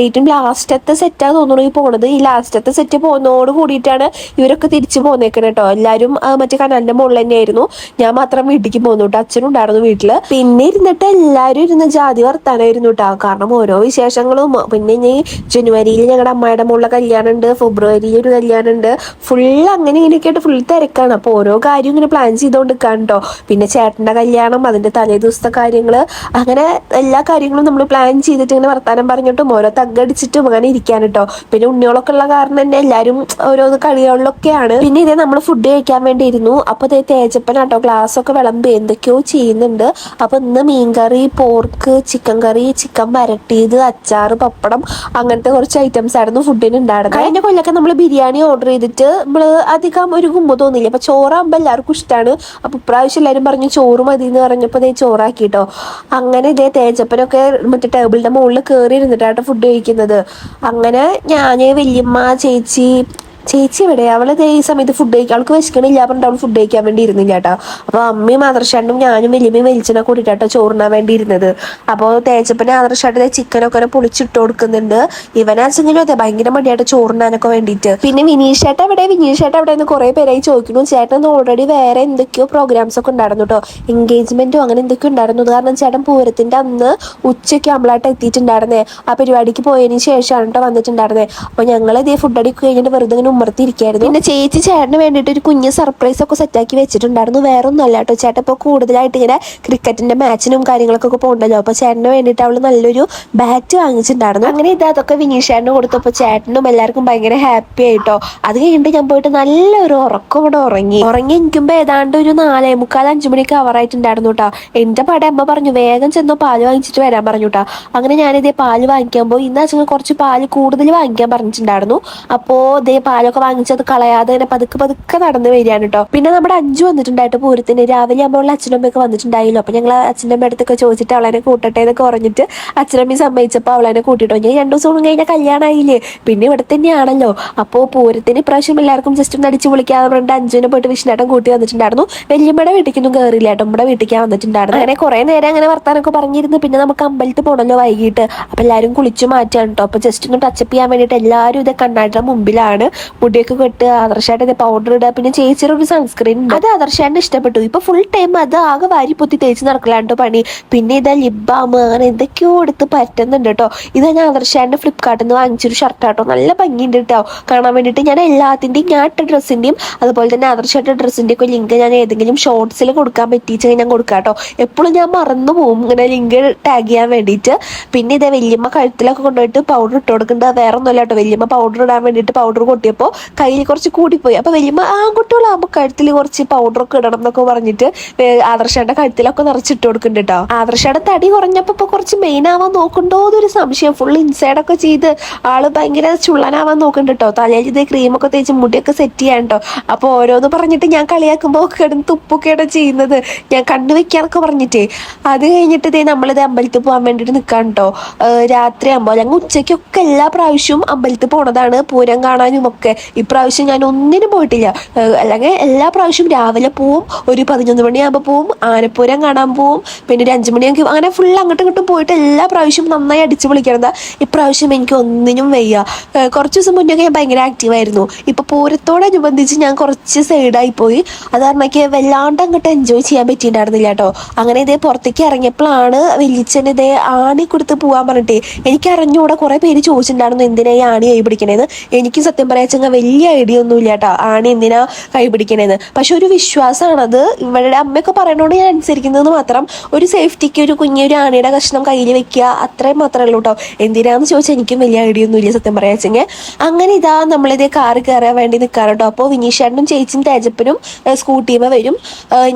ഏറ്റവും ലാസ്റ്റത്തെ സെറ്റാ തോന്നുന്നു ഈ പോണത്. ഈ ലാസ്റ്റത്തെ സെറ്റ് പോകുന്നതോട് കൂടിയിട്ടാണ് ഇവരൊക്കെ തിരിച്ചു പോന്നേക്കണേ കേട്ടോ എല്ലാവരും മറ്റേ കനാലിന്റെ മുകളിൽ തന്നെയായിരുന്നു. ഞാൻ മാത്രം വീട്ടിലേക്ക് പോകുന്നു കേട്ടോ അച്ഛനും ഉണ്ടായിരുന്നു വീട്ടിൽ. പിന്നെ ഇരുന്നിട്ട് എല്ലാവരും ഇരുന്ന് ജാതി വർത്താനായിരുന്നു കേട്ടോ കാരണം ഓരോ വിശേഷങ്ങളും. പിന്നെ ഇനി ജനുവരിയിൽ ഞങ്ങളുടെ അമ്മയുടെ മുകളിലെ കല്യാണം ഉണ്ട് ഫെബ്രുവരിയിൽ ഒരു കല്യാണം ഉണ്ട് ഫുൾ അങ്ങനെ ഇങ്ങനെയൊക്കെ ആയിട്ട് ഫുൾ തിരക്കാണ്. അപ്പോൾ ഓരോ കാര്യം ഇങ്ങനെ പ്ലാൻ ചെയ്തുകൊണ്ട് കേട്ടോ പിന്നെ ചേട്ടന്റെ കല്യാണം അതിന്റെ തലേ ദിവസത്തെ കാര്യങ്ങൾ അങ്ങനെ എല്ലാ കാര്യങ്ങളും നമ്മൾ പ്ലാൻ ചെയ്തിട്ട് ഇങ്ങനെ വർത്താനം പറഞ്ഞിട്ടും ഓരോ തഗ്ഗടിച്ചിട്ടും അങ്ങനെ ഇരിക്കാൻ കേട്ടോ പിന്നെ ഉണ്ണികളൊക്കെ ഉള്ള കാരണം തന്നെ എല്ലാവരും ഓരോന്ന് കളികളിലൊക്കെയാണ്. പിന്നെ ഇതേ നമ്മൾ ഫുഡ് കഴിക്കാൻ വേണ്ടി ഇരുന്നു അപ്പൊ ഇതേ തേജപ്പൻ ഗ്ലാസ് ഒക്കെ വിളമ്പി എന്തൊക്കെയോ ചെയ്യുന്നുണ്ട്. അപ്പൊ ഇന്ന് മീൻകറി പോർക്ക് ചിക്കൻ കറി ചിക്കൻ വരട്ടിയത് അച്ചാർ പപ്പടം അങ്ങനത്തെ കുറച്ച് ഐറ്റംസ് ആയിരുന്നു ഫുഡിന് ഉണ്ടായിരുന്നത് കഴിഞ്ഞ കൊല്ലൊക്കെ നമ്മൾ ബിരിയാണി ഓർഡർ ചെയ്തിട്ട് നമ്മൾ അധികം ഒരു കുമ്പ് തോന്നില്ല അപ്പൊ ചോറാകുമ്പോൾ എല്ലാവർക്കും ഇഷ്ടമാണ് അപ്പൊ ഇപ്രാവശ്യം എല്ലാവരും പറഞ്ഞു ചോറ് മതി എന്ന് പറഞ്ഞപ്പോൾ ഇതേ ചോറാക്കിട്ടോ. അങ്ങനെ ഇതേ തേജപ്പനൊക്കെ മറ്റേ ടേബിളിന്റെ മുകളിൽ കയറി ഇരുന്നിട്ടാട്ടോ ഫുഡ് കഴിക്കുന്നത്. അങ്ങനെ ഞാൻ വല്യമ്മ ചേച്ചി ചേച്ചി എവിടെ? അവൾ ഈ സമയത്ത് ഫുഡ് കഴിക്കാൻ അവൾക്ക് വിശക്കണില്ല. പറഞ്ഞിട്ട് അവൾ ഫുഡ് കഴിക്കാൻ വേണ്ടി ഇരുന്നില്ല കേട്ടോ. അപ്പൊ അമ്മയും ആദർശാണ്ടും ഞാനും വലിയമ്മയും വലിച്ചനെ കൂട്ടിട്ടോ ചോറിനാൻ വേണ്ടി ഇരുന്നത് അപ്പോൾ തേച്ചപ്പനെ ആദർശാണ്ട് ചിക്കനൊക്കെ പൊളിച്ചിട്ട് കൊടുക്കുന്നുണ്ട്. ഇവനാച്ചെങ്കിലും അതെ ഭയങ്കര മടിയായിട്ട് ചോറിനാനൊക്കെ വേണ്ടിയിട്ട്. പിന്നെ വിനീഷേട്ട എവിടെ? വിനീഷേട്ട എവിടെ കുറെ പേരായി ചോദിക്കുന്നു. ചേട്ടൻ ഓൾറെഡി വേറെ എന്തൊക്കെയോ പ്രോഗ്രാംസ് ഒക്കെ ഉണ്ടായിരുന്നു കേട്ടോ. എൻഗേജ്മെന്റും അങ്ങനെ എന്തൊക്കെയോ ഉണ്ടായിരുന്നു. കാരണം ചേട്ടൻ പൂരത്തിന്റെ അന്ന് ഉച്ചയ്ക്ക് നമ്മളായിട്ട് എത്തിയിട്ടുണ്ടായിരുന്നേ. ആ പരിപാടിക്ക് പോയതിന് ശേഷമാണ് കേട്ടോ വന്നിട്ടുണ്ടായിരുന്നേ. അപ്പൊ ഞങ്ങൾ ഇതേ ഫുഡ് അടിക്ക് കഴിഞ്ഞിട്ട് വെറുതെ ഇങ്ങനെ ഉമ്മർത്തിരിക്കായിരുന്നു പിന്നെ ചേച്ചി ചേട്ടന് വേണ്ടിയിട്ട് ഒരു കുഞ്ഞ് സർപ്രൈസ് ഒക്കെ സെറ്റാക്കി വെച്ചിട്ടുണ്ടായിരുന്നു. വേറെ ഒന്നും അല്ല കേട്ടോ. ചേട്ടൻ ഇപ്പോൾ കൂടുതലായിട്ട് ഇങ്ങനെ ക്രിക്കറ്റിന്റെ മാച്ചിനും കാര്യങ്ങളൊക്കെ പോകണ്ടല്ലോ. അപ്പൊ ചേട്ടന് വേണ്ടിട്ട് അവൾ നല്ലൊരു ബാറ്റ് വാങ്ങിച്ചിട്ടുണ്ടായിരുന്നു. അങ്ങനെ ഇത് അതൊക്കെ വിനീഷേട്ടന് കൊടുത്തപ്പോൾ ചേട്ടനും എല്ലാവർക്കും ഭയങ്കര ഹാപ്പി ആയിട്ടോ. അത് കഴിഞ്ഞിട്ട് ഞാൻ പോയിട്ട് നല്ലൊരു ഉറക്കം ഇവിടെ ഉറങ്ങി. ഉറങ്ങി എനിക്കുമ്പോ ഏതാണ്ട് ഒരു നാലേ മുക്കാൽ അഞ്ചു മണിക്ക് അവറായിട്ടുണ്ടായിരുന്നു കേട്ടോ. എന്റെ പടം അമ്മ പറഞ്ഞു വേഗം ചെന്ന് പാൽ വാങ്ങിച്ചിട്ട് വരാൻ പറഞ്ഞു കേട്ടോ. അങ്ങനെ ഞാനിതേ പാൽ വാങ്ങിക്കാൻ പോയി. ഇന്നാ വെച്ചാൽ കുറച്ച് പാൽ കൂടുതൽ വാങ്ങിക്കാൻ പറഞ്ഞിട്ടുണ്ടായിരുന്നു. അപ്പോ ഇതേ പാലൊക്കെ വാങ്ങിച്ചത് കളയാതെ തന്നെ പതുക്കെ പതുക്കെ നടന്ന് വരികയാണ് കേട്ടോ പിന്നെ നമ്മുടെ അഞ്ചു വന്നിട്ടുണ്ടായിട്ട് പൂരത്തിന്. രാവിലെ ആകുമ്പോൾ അച്ഛനും അമ്മയൊക്കെ വന്നിട്ടുണ്ടായില്ലോ. അപ്പൊ ഞങ്ങൾ അച്ഛന്റെ അമ്മ അടുത്തൊക്കെ ചോദിച്ചിട്ട് അവളെ കൂട്ടട്ടെ എന്നൊക്കെ പറഞ്ഞിട്ട് അച്ഛനമ്മയും സമ്മതിച്ചപ്പോൾ അവളെ കൂട്ടിട്ടോ ഞാൻ രണ്ടു ദിവസം കഴിഞ്ഞാൽ കല്യാണമായില്ലേ പിന്നെ ഇവിടെ തന്നെയാണല്ലോ. അപ്പോൾ പൂരത്തിന് ഇപ്രാവശ്യം എല്ലാവർക്കും ജസ്റ്റ് ഒന്ന് അടിച്ചു വിളിക്കാതെ പറഞ്ഞിട്ട് അഞ്ചുവിനെ പോയിട്ട് വിഷ്ണേട്ടൻ കൂട്ടി വന്നിട്ടുണ്ടായിരുന്നു. വലിയമ്മയുടെ വീട്ടിലേക്കൊന്നും കയറില്ല കേട്ടോ നമ്മുടെ വീട്ടിലേക്കാണ് വന്നിട്ടുണ്ടായിരുന്നു അങ്ങനെ കുറെ നേരം അങ്ങനെ വർത്താനൊക്കെ പറഞ്ഞിരുന്നു. പിന്നെ നമുക്ക് അമ്പലത്തിൽ പോകണല്ലോ വൈകിട്ട്. അപ്പൊ എല്ലാവരും കുളിച്ചു മാറ്റാണ് കേട്ടോ അപ്പൊ ജസ്റ്റ് ഒന്ന് ടച്ചപ്പ് ചെയ്യാൻ വേണ്ടിയിട്ട് എല്ലാവരും ഇത് കണ്ണാടിയുടെ മുമ്പിലാണ്. മുടിയൊക്കെ കെട്ട് ആദർശായിട്ട് പൗഡർ ഇടുക പിന്നെ ചേച്ചിയുടെ ഒരു സൺസ്ക്രീൻ അത് ആദർശായിട്ട് ഇഷ്ടപ്പെട്ടു. ഇപ്പൊ ഫുൾ ടൈം അത് ആകെ വാരി പൊത്തി തേച്ച് നടക്കലാണ്ടോ പണി. പിന്നെ ഇതാ ലിബാമ് അങ്ങനെ എന്തൊക്കെയോ എടുത്ത് പറ്റുന്നുണ്ട് കേട്ടോ. ഇത് ഞാൻ ആദർശായിട്ട് ഫ്ലിപ്കാർട്ടിൽ നിന്ന് വാങ്ങിച്ചൊരു ഷർട്ട് കേട്ടോ നല്ല ഭംഗിയുണ്ട് കേട്ടോ. കാണാൻ വേണ്ടിയിട്ട് ഞാൻ എല്ലാത്തിന്റെയും ഞാൻ ഡ്രസ്സിന്റെയും അതുപോലെ തന്നെ ആദർശായിട്ട് ഡ്രസ്സിന്റെ ഒക്കെ ലിങ്ക് ഞാൻ ഏതെങ്കിലും ഷോർട്സിൽ കൊടുക്കാൻ പറ്റിച്ച് ഞാൻ കൊടുക്കാം കേട്ടോ. എപ്പോഴും ഞാൻ മറന്നു പോകും ഇങ്ങനെ ലിങ്ക് ടാഗ് ചെയ്യാൻ വേണ്ടിയിട്ട്. പിന്നെ ഇതേ വലിയമ്മ കഴുത്തിലൊക്കെ കൊണ്ടുപോയിട്ട് പൗഡർ ഇട്ട് കൊടുക്കേണ്ടത് വേറെ ഒന്നുമല്ല കേട്ടോ. വല്യമ്മ പൗഡർ ഇടാൻ വേണ്ടിയിട്ട് പൗഡർ കൊട്ടിയപ്പോൾ കയ്യിൽ കുറച്ച് കൂടിപ്പോയി. അപ്പോൾ വലിയ ആൺകുട്ടികളാകുമ്പോൾ കഴുത്തിൽ കുറച്ച് പൗഡറൊക്കെ ഇടണം എന്നൊക്കെ പറഞ്ഞിട്ട് ആദർശയുടെ കഴുത്തിലൊക്കെ നിറച്ചിട്ട് കൊടുക്കുന്നുണ്ട് കേട്ടോ ആദർശയുടെ തടി കുറഞ്ഞപ്പോൾ ഇപ്പോൾ കുറച്ച് മെയിൻ ആവാൻ നോക്കണ്ടോ എന്നൊരു സംശയം. ഫുൾ ഇൻസൈഡൊക്കെ ചെയ്ത് ആൾ ഭയങ്കര ചുള്ളനാവാൻ നോക്കുന്നുണ്ട് കേട്ടോ തലയിൽ ഇത് ക്രീമൊക്കെ തേച്ച് മുടിയൊക്കെ സെറ്റ് ചെയ്യാൻ കേട്ടോ അപ്പോൾ ഓരോന്ന് പറഞ്ഞിട്ട് ഞാൻ കളിയാക്കുമ്പോൾ കിടന്ന് തുപ്പൊക്കെയാണ് ചെയ്യുന്നത്. ഞാൻ കണ്ണു വെക്കാനൊക്കെ പറഞ്ഞിട്ടേ. അത് കഴിഞ്ഞിട്ട് ഇതേ നമ്മളിത് അമ്പലത്തിൽ പോകാൻ വേണ്ടിയിട്ട് നിൽക്കാൻ കേട്ടോ രാത്രി ആകുമ്പോൾ ഞങ്ങൾ ഉച്ചയ്ക്കൊക്കെ എല്ലാ പ്രാവശ്യവും അമ്പലത്തിൽ പോണതാണ് പൂരം കാണാനും ഒക്കെ. ഇപ്രാവശ്യം ഞാൻ ഒന്നിനും പോയിട്ടില്ല. അല്ലെങ്കിൽ എല്ലാ പ്രാവശ്യവും രാവിലെ പോവും ഒരു പതിനൊന്ന് മണിയാകുമ്പോൾ പോവും ആനപ്പൂരം കാണാൻ പോവും പിന്നെ ഒരു അഞ്ചു മണിയാകും അങ്ങനെ ഫുൾ അങ്ങോട്ടും ഇങ്ങോട്ടും പോയിട്ട് എല്ലാ പ്രാവശ്യവും നന്നായി അടിച്ചു പൊളിക്കണത്. ഇപ്രാവശ്യം എനിക്ക് ഒന്നിനും വയ്യ. കുറച്ച് ദിവസം മുന്നേ ഞാൻ ഭയങ്കര ആക്റ്റീവ് ആയിരുന്നു. ഇപ്പൊ പൂരത്തോടനുബന്ധിച്ച് ഞാൻ കുറച്ച് സൈഡായി പോയി. അത് കാരണം എനിക്ക് വല്ലാണ്ട് അങ്ങോട്ട് എൻജോയ് ചെയ്യാൻ പറ്റിയിട്ടുണ്ടായിരുന്നില്ല കേട്ടോ. അങ്ങനെ ഇതേ പുറത്തേക്ക് ഇറങ്ങിയപ്പോഴാണ് വലിച്ചൻ ഇതേ ആണി കൊടുത്ത് പോകാൻ പറഞ്ഞിട്ടേ. എനിക്ക് അറിഞ്ഞൂടെ കുറേ പേര് ചോദിച്ചിട്ടുണ്ടായിരുന്നു എന്തിനാ ഈ ആണി കൈ പിടിക്കണേന്ന്? എനിക്ക് സത്യം പറയാച്ചെങ്കിൽ വലിയ ഐഡിയ ഒന്നും ഇല്ല കേട്ടോ ആണി എന്തിനാ കൈപിടിക്കണേന്ന് പക്ഷെ ഒരു വിശ്വാസമാണത് ഇവരുടെ അമ്മയൊക്കെ പറയണോണ്ട് ഞാൻ അനുസരിക്കുന്നത് മാത്രം ഒരു സേഫ്റ്റിക്ക് ഒരു കുഞ്ഞൊരു ആണിയുടെ കഷ്ണം കയ്യിൽ വെക്കുക അത്രയും മാത്രമേ ഉള്ളൂ കേട്ടോ എന്തിനാന്ന് ചോദിച്ചാൽ എനിക്കും വലിയ ഐഡിയ ഒന്നുമില്ല സത്യം പറയാച്ചെങ്കിൽ അങ്ങനെ ഇതാ നമ്മളിത് കാറ് കയറാൻ വേണ്ടി നിൽക്കാറുണ്ടോ അപ്പോൾ വിനീഷേട്ടനും ചേച്ചിയും തേജപ്പനും സ്കൂട്ടിയുമ വരും.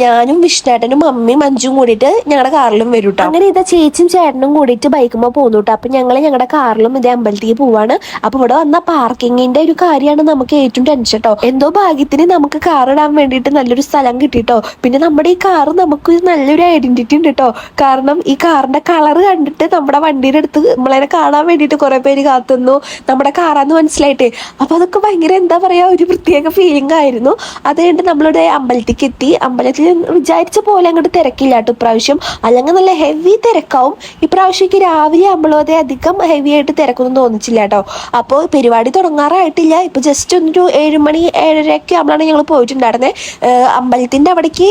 ഞാനും വിഷ്ണേട്ടനും അമ്മയും അഞ്ചും കൂടിയിട്ട് ഞങ്ങളുടെ കാറിലും വരും കേട്ടോ അങ്ങനെ ഇതാ ചേച്ചിയും ചേട്ടനും കൂടിയിട്ട് ബൈക്കുമ്പോൾ പോകുന്നു കേട്ടോ അപ്പം ഞങ്ങൾ ഞങ്ങളുടെ കാറിലും ഇതേ അമ്പലത്തിൽ പോവാണ്. അപ്പോൾ ഇവിടെ വന്ന പാർക്കിങ്ങിന്റെ ഒരു കാര്യമാണ് തന്നെയാണ് നമുക്ക് ഏറ്റവും ടെൻഷൻ കേട്ടോ എന്തോ ഭാഗ്യത്തിന് നമുക്ക് കാർ ഇടാൻ വേണ്ടിയിട്ട് നല്ലൊരു സ്ഥലം കിട്ടിട്ടോ. പിന്നെ നമ്മുടെ ഈ കാർ നമുക്ക് നല്ലൊരു ഐഡന്റിറ്റി ഉണ്ട് കേട്ടോ കാരണം ഈ കാറിന്റെ കളർ കണ്ടിട്ട് നമ്മുടെ വണ്ടിയുടെ അടുത്ത് നമ്മളതിനെ കാണാൻ വേണ്ടിയിട്ട് കുറെ പേര് കാത്തുന്നു. നമ്മുടെ കാറാന്ന് മനസ്സിലായിട്ടേ. അപ്പൊ അതൊക്കെ ഭയങ്കര എന്താ പറയാ ഒരു പ്രത്യേക ഫീലിംഗ് ആയിരുന്നു. അത് കഴിഞ്ഞ് നമ്മളുടെ അമ്പലത്തിലേക്ക് എത്തി. അമ്പലത്തിൽ വിചാരിച്ച പോലെ അങ്ങോട്ട് തിരക്കില്ല കേട്ടോ ഇപ്രാവശ്യം. അല്ലെങ്കിൽ നല്ല ഹെവി തിരക്കാവും. ഇപ്രാവശ്യം രാവിലെ അതേ അധികം ഹെവി ആയിട്ട് തിരക്കൊന്നും തോന്നിച്ചില്ല കേട്ടോ അപ്പോൾ പരിപാടി തുടങ്ങാറായിട്ടില്ല. ഇപ്പൊ ജസ്റ്റ് ഒന്നൊരു ഏഴുമണി ഏഴരയൊക്കെ ആകുമ്പോഴാണ് ഞങ്ങൾ പോയിട്ടുണ്ടായിരുന്നത് അമ്പലത്തിന്റെ അവിടേക്ക്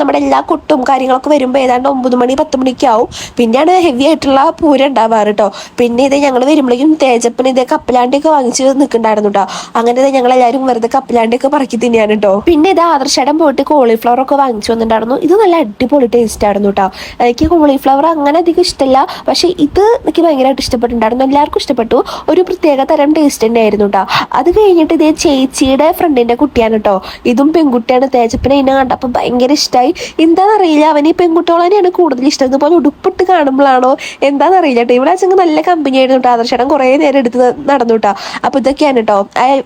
നമ്മുടെ എല്ലാ കുട്ടും കാര്യങ്ങളൊക്കെ വരുമ്പോൾ ഏതാണ്ട് ഒമ്പത് മണി പത്ത് മണിക്ക് ആവും. പിന്നെയാണ് ഹെവി ആയിട്ടുള്ള പൂരം ഉണ്ടാവാറ് കേട്ടോ പിന്നെ ഇത് ഞങ്ങൾ വരുമ്പോഴേക്കും തേജപ്പന് ഇതേ കപ്പലാണ്ടിയൊക്കെ വാങ്ങിച്ച് നിൽക്കുന്നുണ്ടായിരുന്നു കേട്ടോ അങ്ങനെ ഞങ്ങൾ എല്ലാവരും വെറുതെ കപ്പലാണ്ടിയൊക്കെ പറക്കി തിന്നെയാണ് കേട്ടോ പിന്നെ ഇത് ആദർശടം പോയിട്ട് കോളിഫ്ലവർ ഒക്കെ വാങ്ങിച്ചു വന്നിട്ടുണ്ടായിരുന്നു. ഇത് നല്ല അടിപൊളി ടേസ്റ്റ് ആയിരുന്നു കേട്ടോ എനിക്ക് കോളിഫ്ലവർ അങ്ങനെ അധികം ഇഷ്ടമല്ല പക്ഷെ ഇത് എനിക്ക് ഭയങ്കരമായിട്ട് ഇഷ്ടപ്പെട്ടിട്ടുണ്ടായിരുന്നു. എല്ലാവർക്കും ഇഷ്ടപ്പെട്ടു. ഒരു പ്രത്യേക തരം ടേസ്റ്റ് തന്നെയായിരുന്നു കേട്ടോ അത് കഴിഞ്ഞിട്ട് ഇതേ ചേച്ചിയുടെ ഫ്രണ്ടിന്റെ കുട്ടിയാണ് കേട്ടോ ഇതും പെൺകുട്ടിയാണ്. തേജപ്പനെ ഇതിനെ കണ്ടപ്പോൾ ഭയങ്കര ഇഷ്ടമായി എന്താണെന്നറിയില്ല അവന് ഈ പെൺകുട്ടികളെയാണ് കൂടുതൽ ഇഷ്ടം. ഇതുപോലെ ഉടുപ്പിട്ട് കാണുമ്പോഴാണോ എന്താണെന്നറിയില്ല കേട്ടോ ഇവിടെ അച്ഛൻ നല്ല കമ്പനി ആയിരുന്നു കേട്ടോ ആദർശേട്ടൻ കുറേ നേരം എടുത്ത് നടന്നു കേട്ടോ അപ്പോൾ ഇതൊക്കെയാണ് കേട്ടോ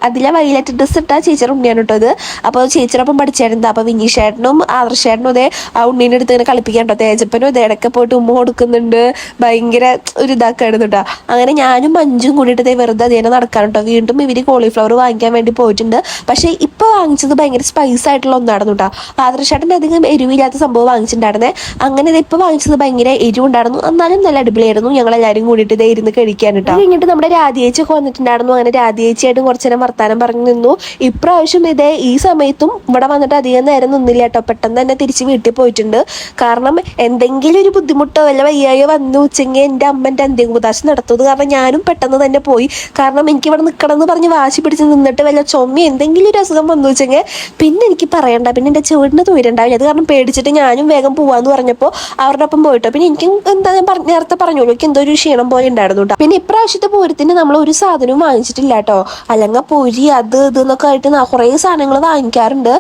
അതിലെ വൈലറ്റ് ഡ്രസ്സ് ഇട്ട ചേച്ചിയുടെ ഉണ്ണിയാണ് കേട്ടോ ഇത്. അപ്പോൾ ചേച്ചിയോടൊപ്പം പഠിച്ചായിരുന്നു. അപ്പോൾ വിനീഷേട്ടനും ആദർശേട്ടനും അതെ ആ ഉണ്ണീന്റെ അടുത്ത് ഇങ്ങനെ കളിപ്പിക്കാൻ കേട്ടോ തേജപ്പനും ഇത് ഇടയ്ക്ക് പോയിട്ട് ഉമ്മ കൊടുക്കുന്നുണ്ട്. ഭയങ്കര ഒരു ഇതാക്കായിരുന്നു കേട്ടോ അങ്ങനെ ഞാനും മഞ്ജും കൂടിയിട്ട് വെറുതെ അതേനെ നടക്കാൻ കേട്ടോ വീണ്ടും ഇവർ കോളിഫ്ലവർ വാങ്ങിക്കാൻ വേണ്ടി പോയിട്ടുണ്ട്. പക്ഷേ ഇപ്പൊ വാങ്ങിച്ചത് ഭയങ്കര സ്പൈസ് ആയിട്ടുള്ള ഒന്നായിരുന്നു കേട്ടോ പാത്രശാട്ടൻ അധികം എരിവില്ലാത്ത സംഭവം വാങ്ങിച്ചിട്ടുണ്ടായിരുന്നേ. അങ്ങനെ ഇത് ഇപ്പൊ വാങ്ങിച്ചത് ഭയങ്കര എരിവുണ്ടായിരുന്നു എന്നാലും നല്ല അടിപൊളിയായിരുന്നു. ഞങ്ങൾ എല്ലാവരും കൂടിയിട്ട് ഇതേ ഇരുന്ന് കഴിക്കാൻ കേട്ടോ കഴിഞ്ഞിട്ട് നമ്മുടെ രാധിയേച്ചി ഒക്കെ വന്നിട്ടുണ്ടായിരുന്നു. അങ്ങനെ രാധിയേച്ചിയായിട്ടും കുറച്ചു നേരം വർത്താനം പറഞ്ഞു നിന്നു. ഇപ്രാവശ്യം ഇതേ ഈ സമയത്തും ഇവിടെ വന്നിട്ട് അധികം നേരം നിന്നില്ല കേട്ടോ പെട്ടെന്ന് തന്നെ തിരിച്ച് വീട്ടിൽ പോയിട്ടുണ്ട്. കാരണം എന്തെങ്കിലും ഒരു ബുദ്ധിമുട്ടോ വല്ല വയ്യായോ വന്നു വെച്ചെങ്കിൽ എന്റെ അമ്മന്റെ അന്ത്യകുദാശ നടത്തുന്നത് കാരണം ഞാനും പെട്ടെന്ന് തന്നെ പോയി. കാരണം എനിക്ക് ഇവിടെ നിൽക്കണം എന്ന് പറഞ്ഞ് വാശി പിടിച്ച് നിന്നിട്ട് വല്ല ചുമ എന്തെങ്കിലും ഒരു അസുഖം വന്നു വെച്ചെങ്കിൽ പിന്നെ എനിക്ക് പറയണ്ട. പിന്നെ എന്റെ ചുവടിന് തൊയിലുണ്ടാവില്ല അത് കാരണം പേടിച്ചിട്ട് ഞാനും വേഗം പോവാന്ന് പറഞ്ഞപ്പോൾ അവരുടെ ഒപ്പം പോയിട്ടോ. പിന്നെ എനിക്കും എന്താ ഞാൻ പറഞ്ഞ നേരത്തെ പറഞ്ഞോളൂ എനിക്ക് എന്തോ ഒരു ക്ഷീണം പോലെ ഉണ്ടായിരുന്നു കേട്ടോ പിന്നെ ഇപ്രാവശ്യത്തെ പൂരത്തിന് നമ്മൾ ഒരു സാധനവും വാങ്ങിച്ചിട്ടില്ല കേട്ടോ അല്ലെങ്കിൽ പൊരി അത് ഇത് എന്നൊക്കെ ആയിട്ട് കുറേ സാധനങ്ങൾ വാങ്ങിക്കാറുണ്ട്.